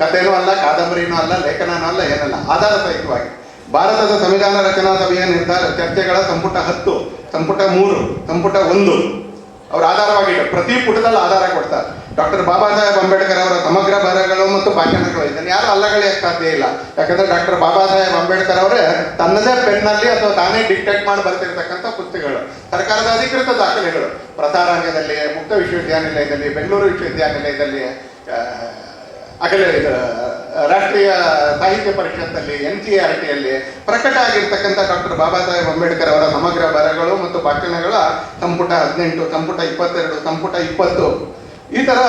ಕಥೆನೂ ಅಲ್ಲ, ಕಾದಂಬರಿನೂ ಅಲ್ಲ, ಲೇಖನನೂ ಅಲ್ಲ, ಏನಲ್ಲ. ಆಧಾರ ಸಹಿತವಾಗಿ ಭಾರತದ ಸಂವಿಧಾನ ರಚನಾ ಸಭೆಯ ನಿರ್ಧಾರ, ಚರ್ಚೆಗಳ ಸಂಪುಟ ಹತ್ತು, ಸಂಪುಟ ಮೂರು, ಸಂಪುಟ ಒಂದು. ಅವರು ಆಧಾರವಾಗಿ ಪ್ರತಿ ಪುಟದಲ್ಲಿ ಆಧಾರ ಕೊಡ್ತಾರೆ. ಡಾಕ್ಟರ್ ಬಾಬಾ ಸಾಹೇಬ್ ಅಂಬೇಡ್ಕರ್ ಅವರ ಸಮಗ್ರ ಬರಹಗಳು ಮತ್ತು ಭಾಷಣಗಳು ಇದನ್ನು ಯಾರು ಅಲ್ಲಗಳೆಯಕ್ಕೆ ಸಾಧ್ಯ ಇಲ್ಲ. ಯಾಕಂದ್ರೆ ಡಾಕ್ಟರ್ ಬಾಬಾ ಸಾಹೇಬ್ ಅಂಬೇಡ್ಕರ್ ಅವರೇ ತನ್ನದೇ ಪೆನ್ನಲ್ಲಿ ಅಥವಾ ತಾನೇ ಡಿಕ್ಟೇಟ್ ಮಾಡಿ ಬರ್ತಿರ್ತಕ್ಕಂಥ ಪುಸ್ತಕಗಳು. ಸರ್ಕಾರದ ಅಧಿಕೃತ ದಾಖಲೆಗಳು. ಪ್ರಸಾರಾಂಗದಲ್ಲಿ, ಮುಕ್ತ ವಿಶ್ವವಿದ್ಯಾನಿಲಯದಲ್ಲಿ, ಬೆಂಗಳೂರು ವಿಶ್ವವಿದ್ಯಾನಿಲಯದಲ್ಲಿ ಅಗಲ ರಾಷ್ಟ್ರೀಯ ಸಾಹಿತ್ಯ ಪರಿಷತ್ತಲ್ಲಿ, ಎನ್ ಸಿ ಆರ್ ಟಿಯಲ್ಲಿ ಪ್ರಕಟ ಆಗಿರ್ತಕ್ಕಂಥ ಡಾಕ್ಟರ್ ಬಾಬಾ ಸಾಹೇಬ್ ಅಂಬೇಡ್ಕರ್ ಅವರ ಸಮಗ್ರ ಬರಹಗಳು ಮತ್ತು ಭಾಷಣಗಳ ಸಂಪುಟ ಹದಿನೆಂಟು, ಸಂಪುಟ ಇಪ್ಪತ್ತೆರಡು, ಸಂಪುಟ ಇಪ್ಪತ್ತು. ಈ ತರ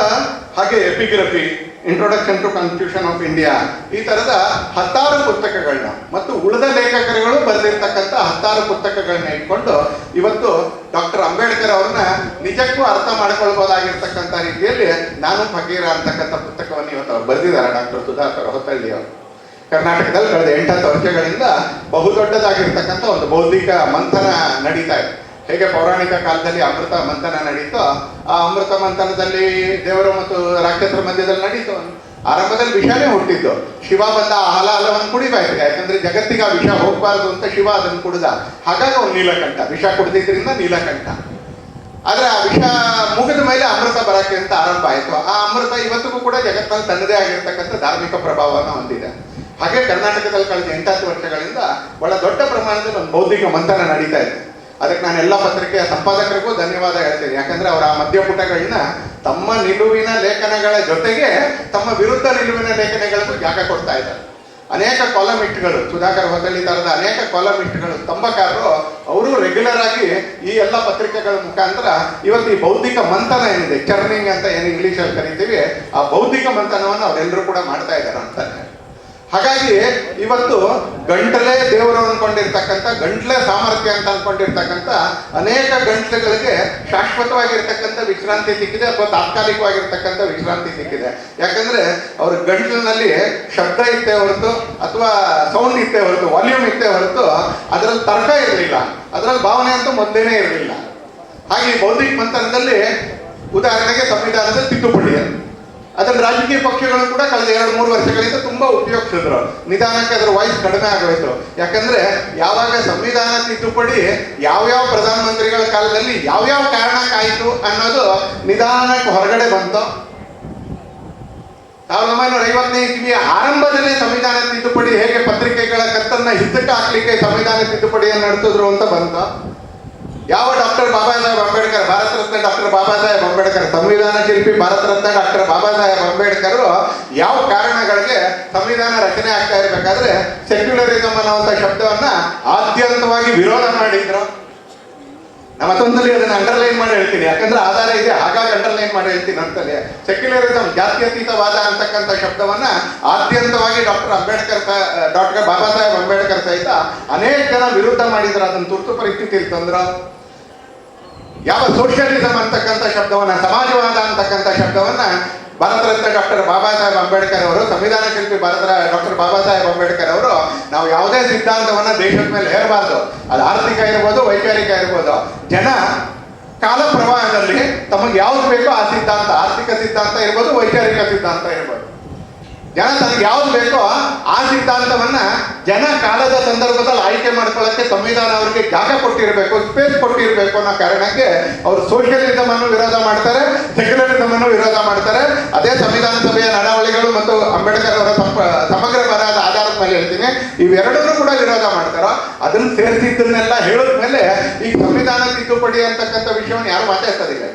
ಹಾಗೆ epigraphy introduction to constitution of India ಈ ತರದ ಹತ್ತಾರು ಪುಸ್ತಕಗಳನ್ನ ಮತ್ತು ಉಳಿದ ಲೇಖಕರುಗಳು ಬರೆದಿರ್ತಕ್ಕಂಥ ಹತ್ತಾರು ಪುಸ್ತಕಗಳನ್ನ ಇಟ್ಕೊಂಡು ಇವತ್ತು ಡಾಕ್ಟರ್ ಅಂಬೇಡ್ಕರ್ ಅವ್ರನ್ನ ನಿಜಕ್ಕೂ ಅರ್ಥ ಮಾಡ್ಕೊಳ್ಬಹುದಾಗಿರ್ತಕ್ಕಂಥ ರೀತಿಯಲ್ಲಿ ನಾನು ಫಕೀರ ಅಂತಕ್ಕಂಥ ಪುಸ್ತಕವನ್ನು ಇವತ್ತು ಅವ್ರು ಬರೆದಿದ್ದಾರೆ ಡಾಕ್ಟರ್ ಸುಧಾಕರ್ ಹೊಸಳ್ಳಿ ಅವರು. ಕರ್ನಾಟಕದಲ್ಲಿ ಕಳೆದ ಎಂಟತ್ತು ವರ್ಷಗಳಿಂದ ಬಹುದೊಡ್ಡದಾಗಿರ್ತಕ್ಕಂಥ ಒಂದು ಬೌದ್ಧಿಕ ಮಂಥನ ನಡೀತಾ ಇದೆ. ಹೇಗೆ ಪೌರಾಣಿಕ ಕಾಲದಲ್ಲಿ ಅಮೃತ ಮಂಥನ ನಡೀತೋ, ಆ ಅಮೃತ ಮಂಥನದಲ್ಲಿ ದೇವರು ಮತ್ತು ರಾಕ್ಷಸರ ಮಧ್ಯದಲ್ಲಿ ನಡೀತು, ಆರಂಭದಲ್ಲಿ ವಿಷನೇ ಹುಟ್ಟಿದ್ದು. ಶಿವ ಬಂದ ಆ ಹಲ ಹಲವನ್ನು ಯಾಕಂದ್ರೆ ಜಗತ್ತಿಗೆ ಆ ವಿಷ ಹೋಗಬಾರ್ದು ಅಂತ ಶಿವ ಅದನ್ನು ಕುಡಿದ. ಹಾಗಾಗಿ ಅವ್ನು ನೀಲಕಂಠ. ವಿಷ ಕುಡಿದಿದ್ರಿಂದ ನೀಲಕಂಠ. ಆದ್ರೆ ಆ ವಿಷ ಮುಗಿದ ಮೇಲೆ ಅಮೃತ ಬರಕ್ಕೆ ಅಂತ ಆರಂಭ ಆಯಿತು. ಆ ಅಮೃತ ಇವತ್ತಿಗೂ ಕೂಡ ಜಗತ್ತಲ್ಲಿ ತನ್ನದೇ ಆಗಿರ್ತಕ್ಕಂಥ ಧಾರ್ಮಿಕ ಪ್ರಭಾವವನ್ನು ಹೊಂದಿದೆ. ಹಾಗೆ ಕರ್ನಾಟಕದಲ್ಲಿ ಕಳೆದ ಎಂಟತ್ತು ವರ್ಷಗಳಿಂದ ಬಹಳ ದೊಡ್ಡ ಪ್ರಮಾಣದಲ್ಲಿ ಒಂದು ಬೌದ್ಧಿಕ ಮಂಥನ ನಡೀತಾ ಇದೆ. ಅದಕ್ಕೆ ನಾನು ಎಲ್ಲ ಪತ್ರಿಕೆ ಸಂಪಾದಕರಿಗೂ ಧನ್ಯವಾದ ಹೇಳ್ತೀನಿ. ಯಾಕಂದ್ರೆ ಅವರ ಆ ಮಧ್ಯಪುಟಗಳನ್ನ ತಮ್ಮ ನಿಲುವಿನ ಲೇಖನಗಳ ಜೊತೆಗೆ ತಮ್ಮ ವಿರುದ್ಧ ನಿಲುವಿನ ಲೇಖನಗಳಿಗೂ ಜಾಗ ಕೊಡ್ತಾ ಇದ್ದಾರೆ. ಅನೇಕ ಕಾಲಮಿಟ್ಗಳು ಸುಧಾಕರ್ ಹೊಸಳ್ಳಿ ತರದ ಅನೇಕ ಕಾಲಮಿಟ್ಗಳು ತಂಬಕಾರರು ಅವರು ರೆಗ್ಯುಲರ್ ಆಗಿ ಈ ಎಲ್ಲ ಪತ್ರಿಕೆಗಳ ಮುಖಾಂತರ ಇವತ್ತು ಈ ಬೌದ್ಧಿಕ ಮಂಥನ ಏನಿದೆ ಚರ್ನಿಂಗ್ ಅಂತ ಏನು ಇಂಗ್ಲೀಷಲ್ಲಿ ಕರಿತೀವಿ, ಆ ಬೌದ್ಧಿಕ ಮಂಥನವನ್ನು ಅವರೆಲ್ಲರೂ ಕೂಡ ಮಾಡ್ತಾ ಇದ್ದಾರೆ ಅಂತಾನೆ. ಹಾಗಾಗಿ ಇವತ್ತು ಗಂಟಲೇ ದೇವರು ಅನ್ಕೊಂಡಿರ್ತಕ್ಕಂಥ ಗಂಟ್ಲೆ ಸಾಮರ್ಥ್ಯ ಅಂತ ಅನ್ಕೊಂಡಿರ್ತಕ್ಕಂಥ ಅನೇಕ ಗಂಟ್ಲೆಗಳಿಗೆ ಶಾಶ್ವತವಾಗಿರ್ತಕ್ಕಂಥ ವಿಶ್ರಾಂತಿ ಸಿಕ್ಕಿದೆ ಅಥವಾ ತಾತ್ಕಾಲಿಕವಾಗಿರ್ತಕ್ಕಂಥ ವಿಶ್ರಾಂತಿ ಸಿಕ್ಕಿದೆ. ಯಾಕಂದ್ರೆ ಅವ್ರ ಗಂಟ್ಲಿನಲ್ಲಿ ಶಬ್ದ ಇತ್ತೇ ಹೊರತು ಅಥವಾ ಸೌಂಡ್ ಇತ್ತೇ ಹೊರತು ವಾಲ್ಯೂಮ್ ಇತ್ತೇ ಹೊರತು ಅದರಲ್ಲಿ ತರ್ಕ ಇರಲಿಲ್ಲ. ಅದರಲ್ಲಿ ಭಾವನೆ ಅಂತೂ ಮೊದಲೇನೇ ಇರಲಿಲ್ಲ. ಹಾಗೆ ಬೌದ್ಧಿಕ ಮಂಥನದಲ್ಲಿ ಉದಾಹರಣೆಗೆ ಸಂವಿಧಾನದ ತಿದ್ದುಪಡಿ. ಅದನ್ನ ರಾಜಕೀಯ ಪಕ್ಷಗಳು ಕೂಡ ಕಳೆದ ಎರಡು, ಮೂರು ವರ್ಷಗಳಿಂದ ತುಂಬಾ ಉಪಯೋಗಿಸಿದ್ರು ನಿಧಾನಕ್ಕೆ ಅದರ ವಾಯ್ಸ್ ಕಡಿಮೆ ಆಗೋಯ್ತು. ಯಾಕಂದ್ರೆ ಯಾವಾಗ ಸಂವಿಧಾನ ತಿದ್ದುಪಡಿ ಯಾವ್ಯಾವ ಪ್ರಧಾನಮಂತ್ರಿಗಳ ಕಾಲದಲ್ಲಿ ಯಾವ್ಯಾವ ಕಾರಣಕ್ಕಾಯಿತು ಅನ್ನೋದು ನಿಧಾನಕ್ಕೆ ಹೊರಗಡೆ ಬಂತು. ಸಾವಿರದ ಒಂಬೈನೂರ ಐವತ್ತನೇ ಇಸ್ವಿಯ ಆರಂಭದಲ್ಲೇ ಸಂವಿಧಾನ ತಿದ್ದುಪಡಿ ಹೇಗೆ ಪತ್ರಿಕೆಗಳ ಕತ್ತನ್ನ ಹಿತಕ್ಕೆ ಹಾಕ್ಲಿಕ್ಕೆ ಸಂವಿಧಾನ ತಿದ್ದುಪಡಿಯನ್ನು ನಡೆಸಿದ್ರು ಅಂತ ಬಂತು. ಯಾವ ಡಾಕ್ಟರ್ ಬಾಬಾ ಸಾಹೇಬ್ ಅಂಬೇಡ್ಕರ್? ಭಾರತ ರತ್ನ ಡಾಕ್ಟರ್ ಬಾಬಾ ಸಾಹೇಬ್ ಅಂಬೇಡ್ಕರ್. ಸಂವಿಧಾನ ಶಿಲ್ಪಿ ಭಾರತ ರತ್ನ ಡಾಕ್ಟರ್ ಬಾಬಾ ಸಾಹೇಬ್ ಅಂಬೇಡ್ಕರ್ ಯಾವ ಕಾರಣಗಳಿಗೆ ಸಂವಿಧಾನ ರಚನೆ ಆಗ್ತಾ ಇರಬೇಕಾದ್ರೆ ಸೆಕ್ಯುಲರಿಸಮ್ ಅನ್ನುವಂಥ ಶಬ್ದವನ್ನ ಆದ್ಯಂತವಾಗಿ ವಿರೋಧ ಮಾಡಿದ್ರು. ಮತ್ತೊಂದಲ್ಲಿ ಅದನ್ನ ಅಂಡರ್ಲೈನ್ ಮಾಡಿ ಹೇಳ್ತೀನಿ. ಯಾಕಂದ್ರೆ ಆಧಾರ ಇದೆ, ಹಾಗಾಗಿ ಅಂಡರ್ಲೈನ್ ಮಾಡಿ ಹೇಳ್ತೀನಿ ಅಂತಲೇ ಸೆಕ್ಯುಲರಿಸಮ್ ಜಾತ್ಯತೀತವಾದ ಅಂತಕ್ಕಂಥ ಶಬ್ದವನ್ನ ಆದ್ಯಂತವಾಗಿ ಡಾಕ್ಟರ್ ಅಂಬೇಡ್ಕರ್ ಡಾಕ್ಟರ್ ಬಾಬಾ ಸಾಹೇಬ್ ಅಂಬೇಡ್ಕರ್ ಸಹಿತ ಅನೇಕ ಜನ ವಿರುದ್ಧ ಮಾಡಿದ್ರು. ಅದನ್ನ ತುರ್ತು ಪರಿಸ್ಥಿತಿ ತಂದ್ರು. ಯಾವ ಸೋಷಿಯಲಿಸಮ್ ಅಂತಕ್ಕಂಥ ಶಬ್ದವನ್ನ, ಸಮಾಜವಾದ ಅಂತಕ್ಕಂಥ ಶಬ್ದವನ್ನ ಭಾರತ ರತ್ನ ಡಾಕ್ಟರ್ ಬಾಬಾ ಸಾಹೇಬ್ ಅಂಬೇಡ್ಕರ್ ಅವರು, ಸಂವಿಧಾನ ಶಿಲ್ಪಿ ಭಾರತ ಡಾಕ್ಟರ್ ಬಾಬಾ ಸಾಹೇಬ್ ಅಂಬೇಡ್ಕರ್ ಅವರು ನಾವು ಯಾವುದೇ ಸಿದ್ಧಾಂತವನ್ನ ದೇಶದ ಮೇಲೆ ಹೇರಬಾರ್ದು. ಅದು ಆರ್ಥಿಕ ಇರ್ಬೋದು, ವೈಚಾರಿಕ ಇರ್ಬೋದು. ಜನ ಕಾಲ ಪ್ರವಾಹದಲ್ಲಿ ತಮಗೆ ಯಾವ್ದು ಬೇಕೋ ಆ ಸಿದ್ಧಾಂತ, ಆರ್ಥಿಕ ಸಿದ್ಧಾಂತ ಇರ್ಬೋದು, ವೈಚಾರಿಕ ಸಿದ್ಧಾಂತ ಇರ್ಬೋದು. ಜನ ತನಗೆ ಯಾವ್ದು ಬೇಕೋ ಆ ಸಿದ್ಧಾಂತವನ್ನ ಜನ ಕಾಲದ ಸಂದರ್ಭದಲ್ಲಿ ಆಯ್ಕೆ ಮಾಡ್ಕೊಳ್ಳೋಕ್ಕೆ ಸಂವಿಧಾನ ಅವರಿಗೆ ಜಾಗ ಕೊಟ್ಟಿರಬೇಕು ಸ್ಪೇಸ್ ಕೊಟ್ಟಿರಬೇಕು ಅನ್ನೋ ಕಾರಣಕ್ಕೆ ಅವರು ಸೋಷಿಯಲಿಸಮ್ ಅನ್ನು ವಿರೋಧ ಮಾಡ್ತಾರೆ ಸೆಕ್ಯುಲರಿಸಮ್ ಅನ್ನು ವಿರೋಧ ಮಾಡ್ತಾರೆ. ಅದೇ ಸಂವಿಧಾನ ಸಭೆಯ ನಡವಳಿಗಳು ಮತ್ತು ಅಂಬೇಡ್ಕರ್ ಅವರ ಸಮಗ್ರ ಬರಹದ ಆಧಾರದ ಮೇಲೆ ಹೇಳ್ತೀನಿ. ಇವೆರಡನ್ನೂ ಕೂಡ ವಿರೋಧ ಮಾಡ್ತಾರೋ, ಅದನ್ನ ಸೇರಿಸಿದ್ದನ್ನೆಲ್ಲ ಹೇಳಿದ್ಮೇಲೆ ಈ ಸಂವಿಧಾನ ತಿದ್ದುಪಡಿ ಅಂತಕ್ಕಂಥ ವಿಷಯವನ್ನು ಯಾರು ಮಾತಾಡ್ತಾರೆ ಈಗ.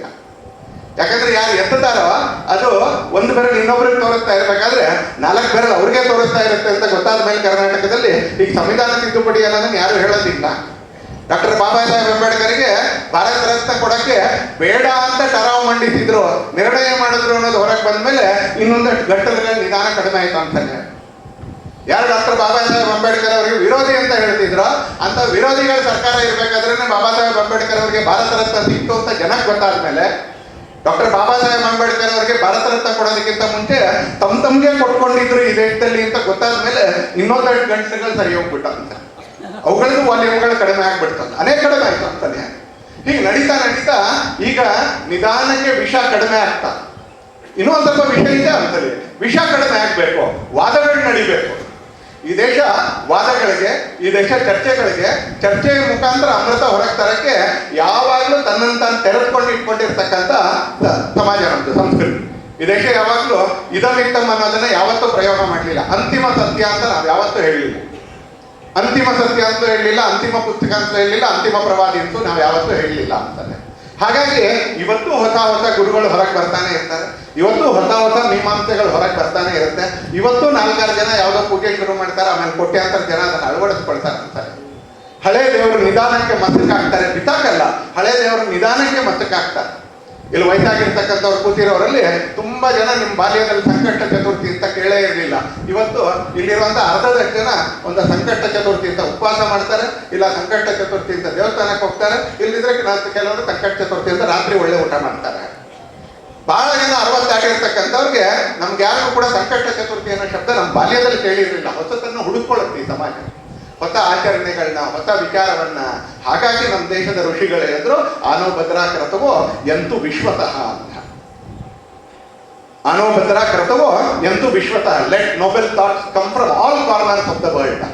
ಯಾಕಂದ್ರೆ ಯಾರು ಎತ್ತಾರೋ ಅದು ಒಂದು ಬೆರಳು ಇನ್ನೊಬ್ಬರಿಗೆ ತೋರಿಸ್ತಾ ಇರಬೇಕಾದ್ರೆ ನಾಲ್ಕು ಬೆರಳು ಅವ್ರಿಗೆ ತೋರಿಸ್ತಾ ಇರುತ್ತೆ ಅಂತ ಗೊತ್ತಾದ ಮೇಲೆ ಕರ್ನಾಟಕದಲ್ಲಿ ಈಗ ಸಂವಿಧಾನ ತಿದ್ದುಪಡಿ ಅನ್ನೋದನ್ನ ಯಾರು ಹೇಳೋದಿಲ್ಲ. ಡಾಕ್ಟರ್ ಬಾಬಾ ಸಾಹೇಬ್ ಅಂಬೇಡ್ಕರ್ಗೆ ಭಾರತ ರತ್ನ ಕೊಡಕ್ಕೆ ಬೇಡ ಅಂತ ಟರಾವ್ ಮಂಡಿಸಿದ್ರು, ನಿರ್ಣಯ ಮಾಡಿದ್ರು ಅನ್ನೋದು ಹೊರಗೆ ಬಂದ್ಮೇಲೆ ಇನ್ನೊಂದಷ್ಟು ಘಟ್ಟದಲ್ಲಿ ನಿಧಾನ ಕಡಿಮೆ ಆಯ್ತು ಅಂತಾನೆ ಯಾರು ಡಾಕ್ಟರ್ ಬಾಬಾ ಸಾಹೇಬ್ ಅಂಬೇಡ್ಕರ್ ಅವರಿಗೆ ವಿರೋಧಿ ಅಂತ ಹೇಳ್ತಿದ್ರು ಅಂತ ವಿರೋಧಿಗಳ ಸರ್ಕಾರ ಇರಬೇಕಾದ್ರೆ ಬಾಬಾ ಸಾಹೇಬ್ ಅಂಬೇಡ್ಕರ್ ಅವರಿಗೆ ಭಾರತ ರತ್ನ ಸಿಕ್ತು ಅಂತ ಜನಕ್ಕೆ ಗೊತ್ತಾದ್ಮೇಲೆ ಡಾಕ್ಟರ್ ಬಾಬಾ ಸಾಹೇಬ್ ಅಂಬೇಡ್ಕರ್ ಅವರಿಗೆ ಭಾರತ ರತ್ನ ಕೊಡೋದಕ್ಕಿಂತ ಮುಂಚೆ ತಮ್ ತಮ್ಗೆ ಕೊಟ್ಕೊಂಡಿದ್ರು ಈ ದೇಶದಲ್ಲಿ ಅಂತ ಗೊತ್ತಾದ್ಮೇಲೆ ಇನ್ನೊಂದೆರಡು ಗಂಟೆಗಳು ಸರಿ ಹೋಗ್ಬಿಟ್ಟಂತ ಅವುಗಳದ್ದು ವಾಲ್ಯೂಮ್ಗಳು ಕಡಿಮೆ ಆಗ್ಬಿಡ್ತಂತ ಅನೇಕ ಕಡಿಮೆ ಆಯ್ತು ಅಂತಾನೆ ಹೀಗೆ ನಡೀತಾ ನಡೀತಾ ಈಗ ನಿಧಾನಕ್ಕೆ ವಿಷ ಕಡಿಮೆ ಆಗ್ತಾ. ಇನ್ನೂ ಒಂದ್ ಸ್ವಲ್ಪ ವಿಷ ಇದೆ ಅಂತಲ್ಲಿ. ವಿಷ ಕಡಿಮೆ ಆಗ್ಬೇಕು. ವಾದಗಳು ನಡಿಬೇಕು. ಈ ದೇಶ ವಾದಗಳಿಗೆ, ಈ ದೇಶ ಚರ್ಚೆಗಳಿಗೆ, ಚರ್ಚೆಯ ಮುಖಾಂತರ ಅಮೃತ ಹೊರಗೆ ತರಕ್ಕೆ ಯಾವಾಗಲೂ ತನ್ನನ್ನು ತಾನು ತೆರೆದುಕೊಂಡು ಇಟ್ಕೊಂಡಿರ್ತಕ್ಕಂಥ ಸಮಾಜ ನಮ್ದು, ಸಂಸ್ಕೃತಿ. ಇದಕ್ಕೆ ಯಾವಾಗಲೂ ಇದಮಿತ್ತಮ್ ಅನ್ನೋದನ್ನ ಯಾವತ್ತೂ ಪ್ರಯೋಗ ಮಾಡಲಿಲ್ಲ. ಅಂತಿಮ ಸತ್ಯ ಅಂತ ನಾವು ಯಾವತ್ತೂ ಹೇಳಲಿಲ್ಲ ಅಂತಿಮ ಸತ್ಯ ಅಂತ ಹೇಳಲಿಲ್ಲ ಅಂತಿಮ ಪುಸ್ತಕ ಅಂತ ಹೇಳಲಿಲ್ಲ ಅಂತಿಮ ಪ್ರವಾದಿ ಅಂತೂ ನಾವು ಯಾವತ್ತೂ ಹೇಳಲಿಲ್ಲ ಅಂತಾನೆ ಹಾಗಾಗಿ ಇವತ್ತು ಹೊಸ ಹೊಸ ಗುರುಗಳು ಹೊರಗೆ ಬರ್ತಾನೆ ಇರ್ತಾರೆ. ಇವತ್ತು ಹೊಸ ಹೊಸ ಮೀಮಾಂಸೆಗಳು ಹೊರಗೆ ಬರ್ತಾನೆ ಇರುತ್ತೆ. ಇವತ್ತು ನಾಲ್ಕಾರು ಜನ ಯಾವುದೋ ಪೂಜೆ ಶುರು ಮಾಡ್ತಾರೆ, ಆಮೇಲೆ ಕೋಟ್ಯಾಂತರ ಜನ ಅದನ್ನು ಅಳವಡಿಸ್ಕೊಳ್ತಾರೆ ಅಂತಾರೆ ಹಳೆ ದೇವರು ನಿಧಾನಕ್ಕೆ ಮತಕ್ಕೆ ಹಾಕ್ತಾರೆ ಬಿಸಾಕಲ್ಲ ಹಳೆ ದೇವರು ನಿಧಾನಕ್ಕೆ ಮತಕ್ಕೆ ಹಾಕ್ತಾರೆ ಇಲ್ಲಿ ವಯಸ್ಸಾಗಿರ್ತಕ್ಕಂಥವ್ರು ಕೂತಿರೋರಲ್ಲಿ ತುಂಬಾ ಜನ ನಿಮ್ಮ ಬಾಲ್ಯದಲ್ಲಿ ಸಂಕಷ್ಟ ಚತುರ್ಥಿ ಅಂತ ಕೇಳೇ ಇರಲಿಲ್ಲ. ಇವತ್ತು ಇಲ್ಲಿರುವಂಥ ಅರ್ಧದಷ್ಟು ಜನ ಒಂದು ಸಂಕಷ್ಟ ಚತುರ್ಥಿ ಅಂತ ಉಪವಾಸ ಮಾಡ್ತಾರೆ, ಇಲ್ಲ ಸಂಕಷ್ಟ ಚತುರ್ಥಿ ಅಂತ ದೇವಸ್ಥಾನಕ್ಕೆ ಹೋಗ್ತಾರೆ ಇಲ್ಲಿದ್ರೆ ಕೆಲವರು ಸಂಕಷ್ಟ ಚತುರ್ಥಿ ಅಂತ ರಾತ್ರಿ ಒಳ್ಳೆ ಊಟ ಮಾಡ್ತಾರೆ. ಬಹಳ ಜನ ಅರವತ್ತಾಗಿರ್ತಕ್ಕಂಥವ್ರಿಗೆ ನಮ್ಗೆ ಯಾರಿಗೂ ಕೂಡ ಸಂಕಷ್ಟ ಚತುರ್ಥಿ ಅನ್ನೋ ಶಬ್ದ ನಮ್ಮ ಬಾಲ್ಯದಲ್ಲಿ ಕೇಳಿರಲಿಲ್ಲ. ಹೊಸತನ್ನು ಹುಡುಕೊಳ್ಳುತ್ತೆ ಈ ಸಮಾಜ. ಹೊಸ ಆಚರಣೆಗಳನ್ನ ಹೊಸ ವಿಚಾರವನ್ನ ಹಾಗಾಗಿ ನಮ್ಮ ದೇಶದ ಋಷಿಗಳು ಹೇಳಿದ್ರು ಆನೋ ಭದ್ರಾ ಎಂತೂ ವಿಶ್ವತಃ ಅಂತ. ಆನೋ ಭದ್ರಾ ಎಂತೂ ಎಂತು ವಿಶ್ವತಃ. Let noble thoughts come from all corners of the world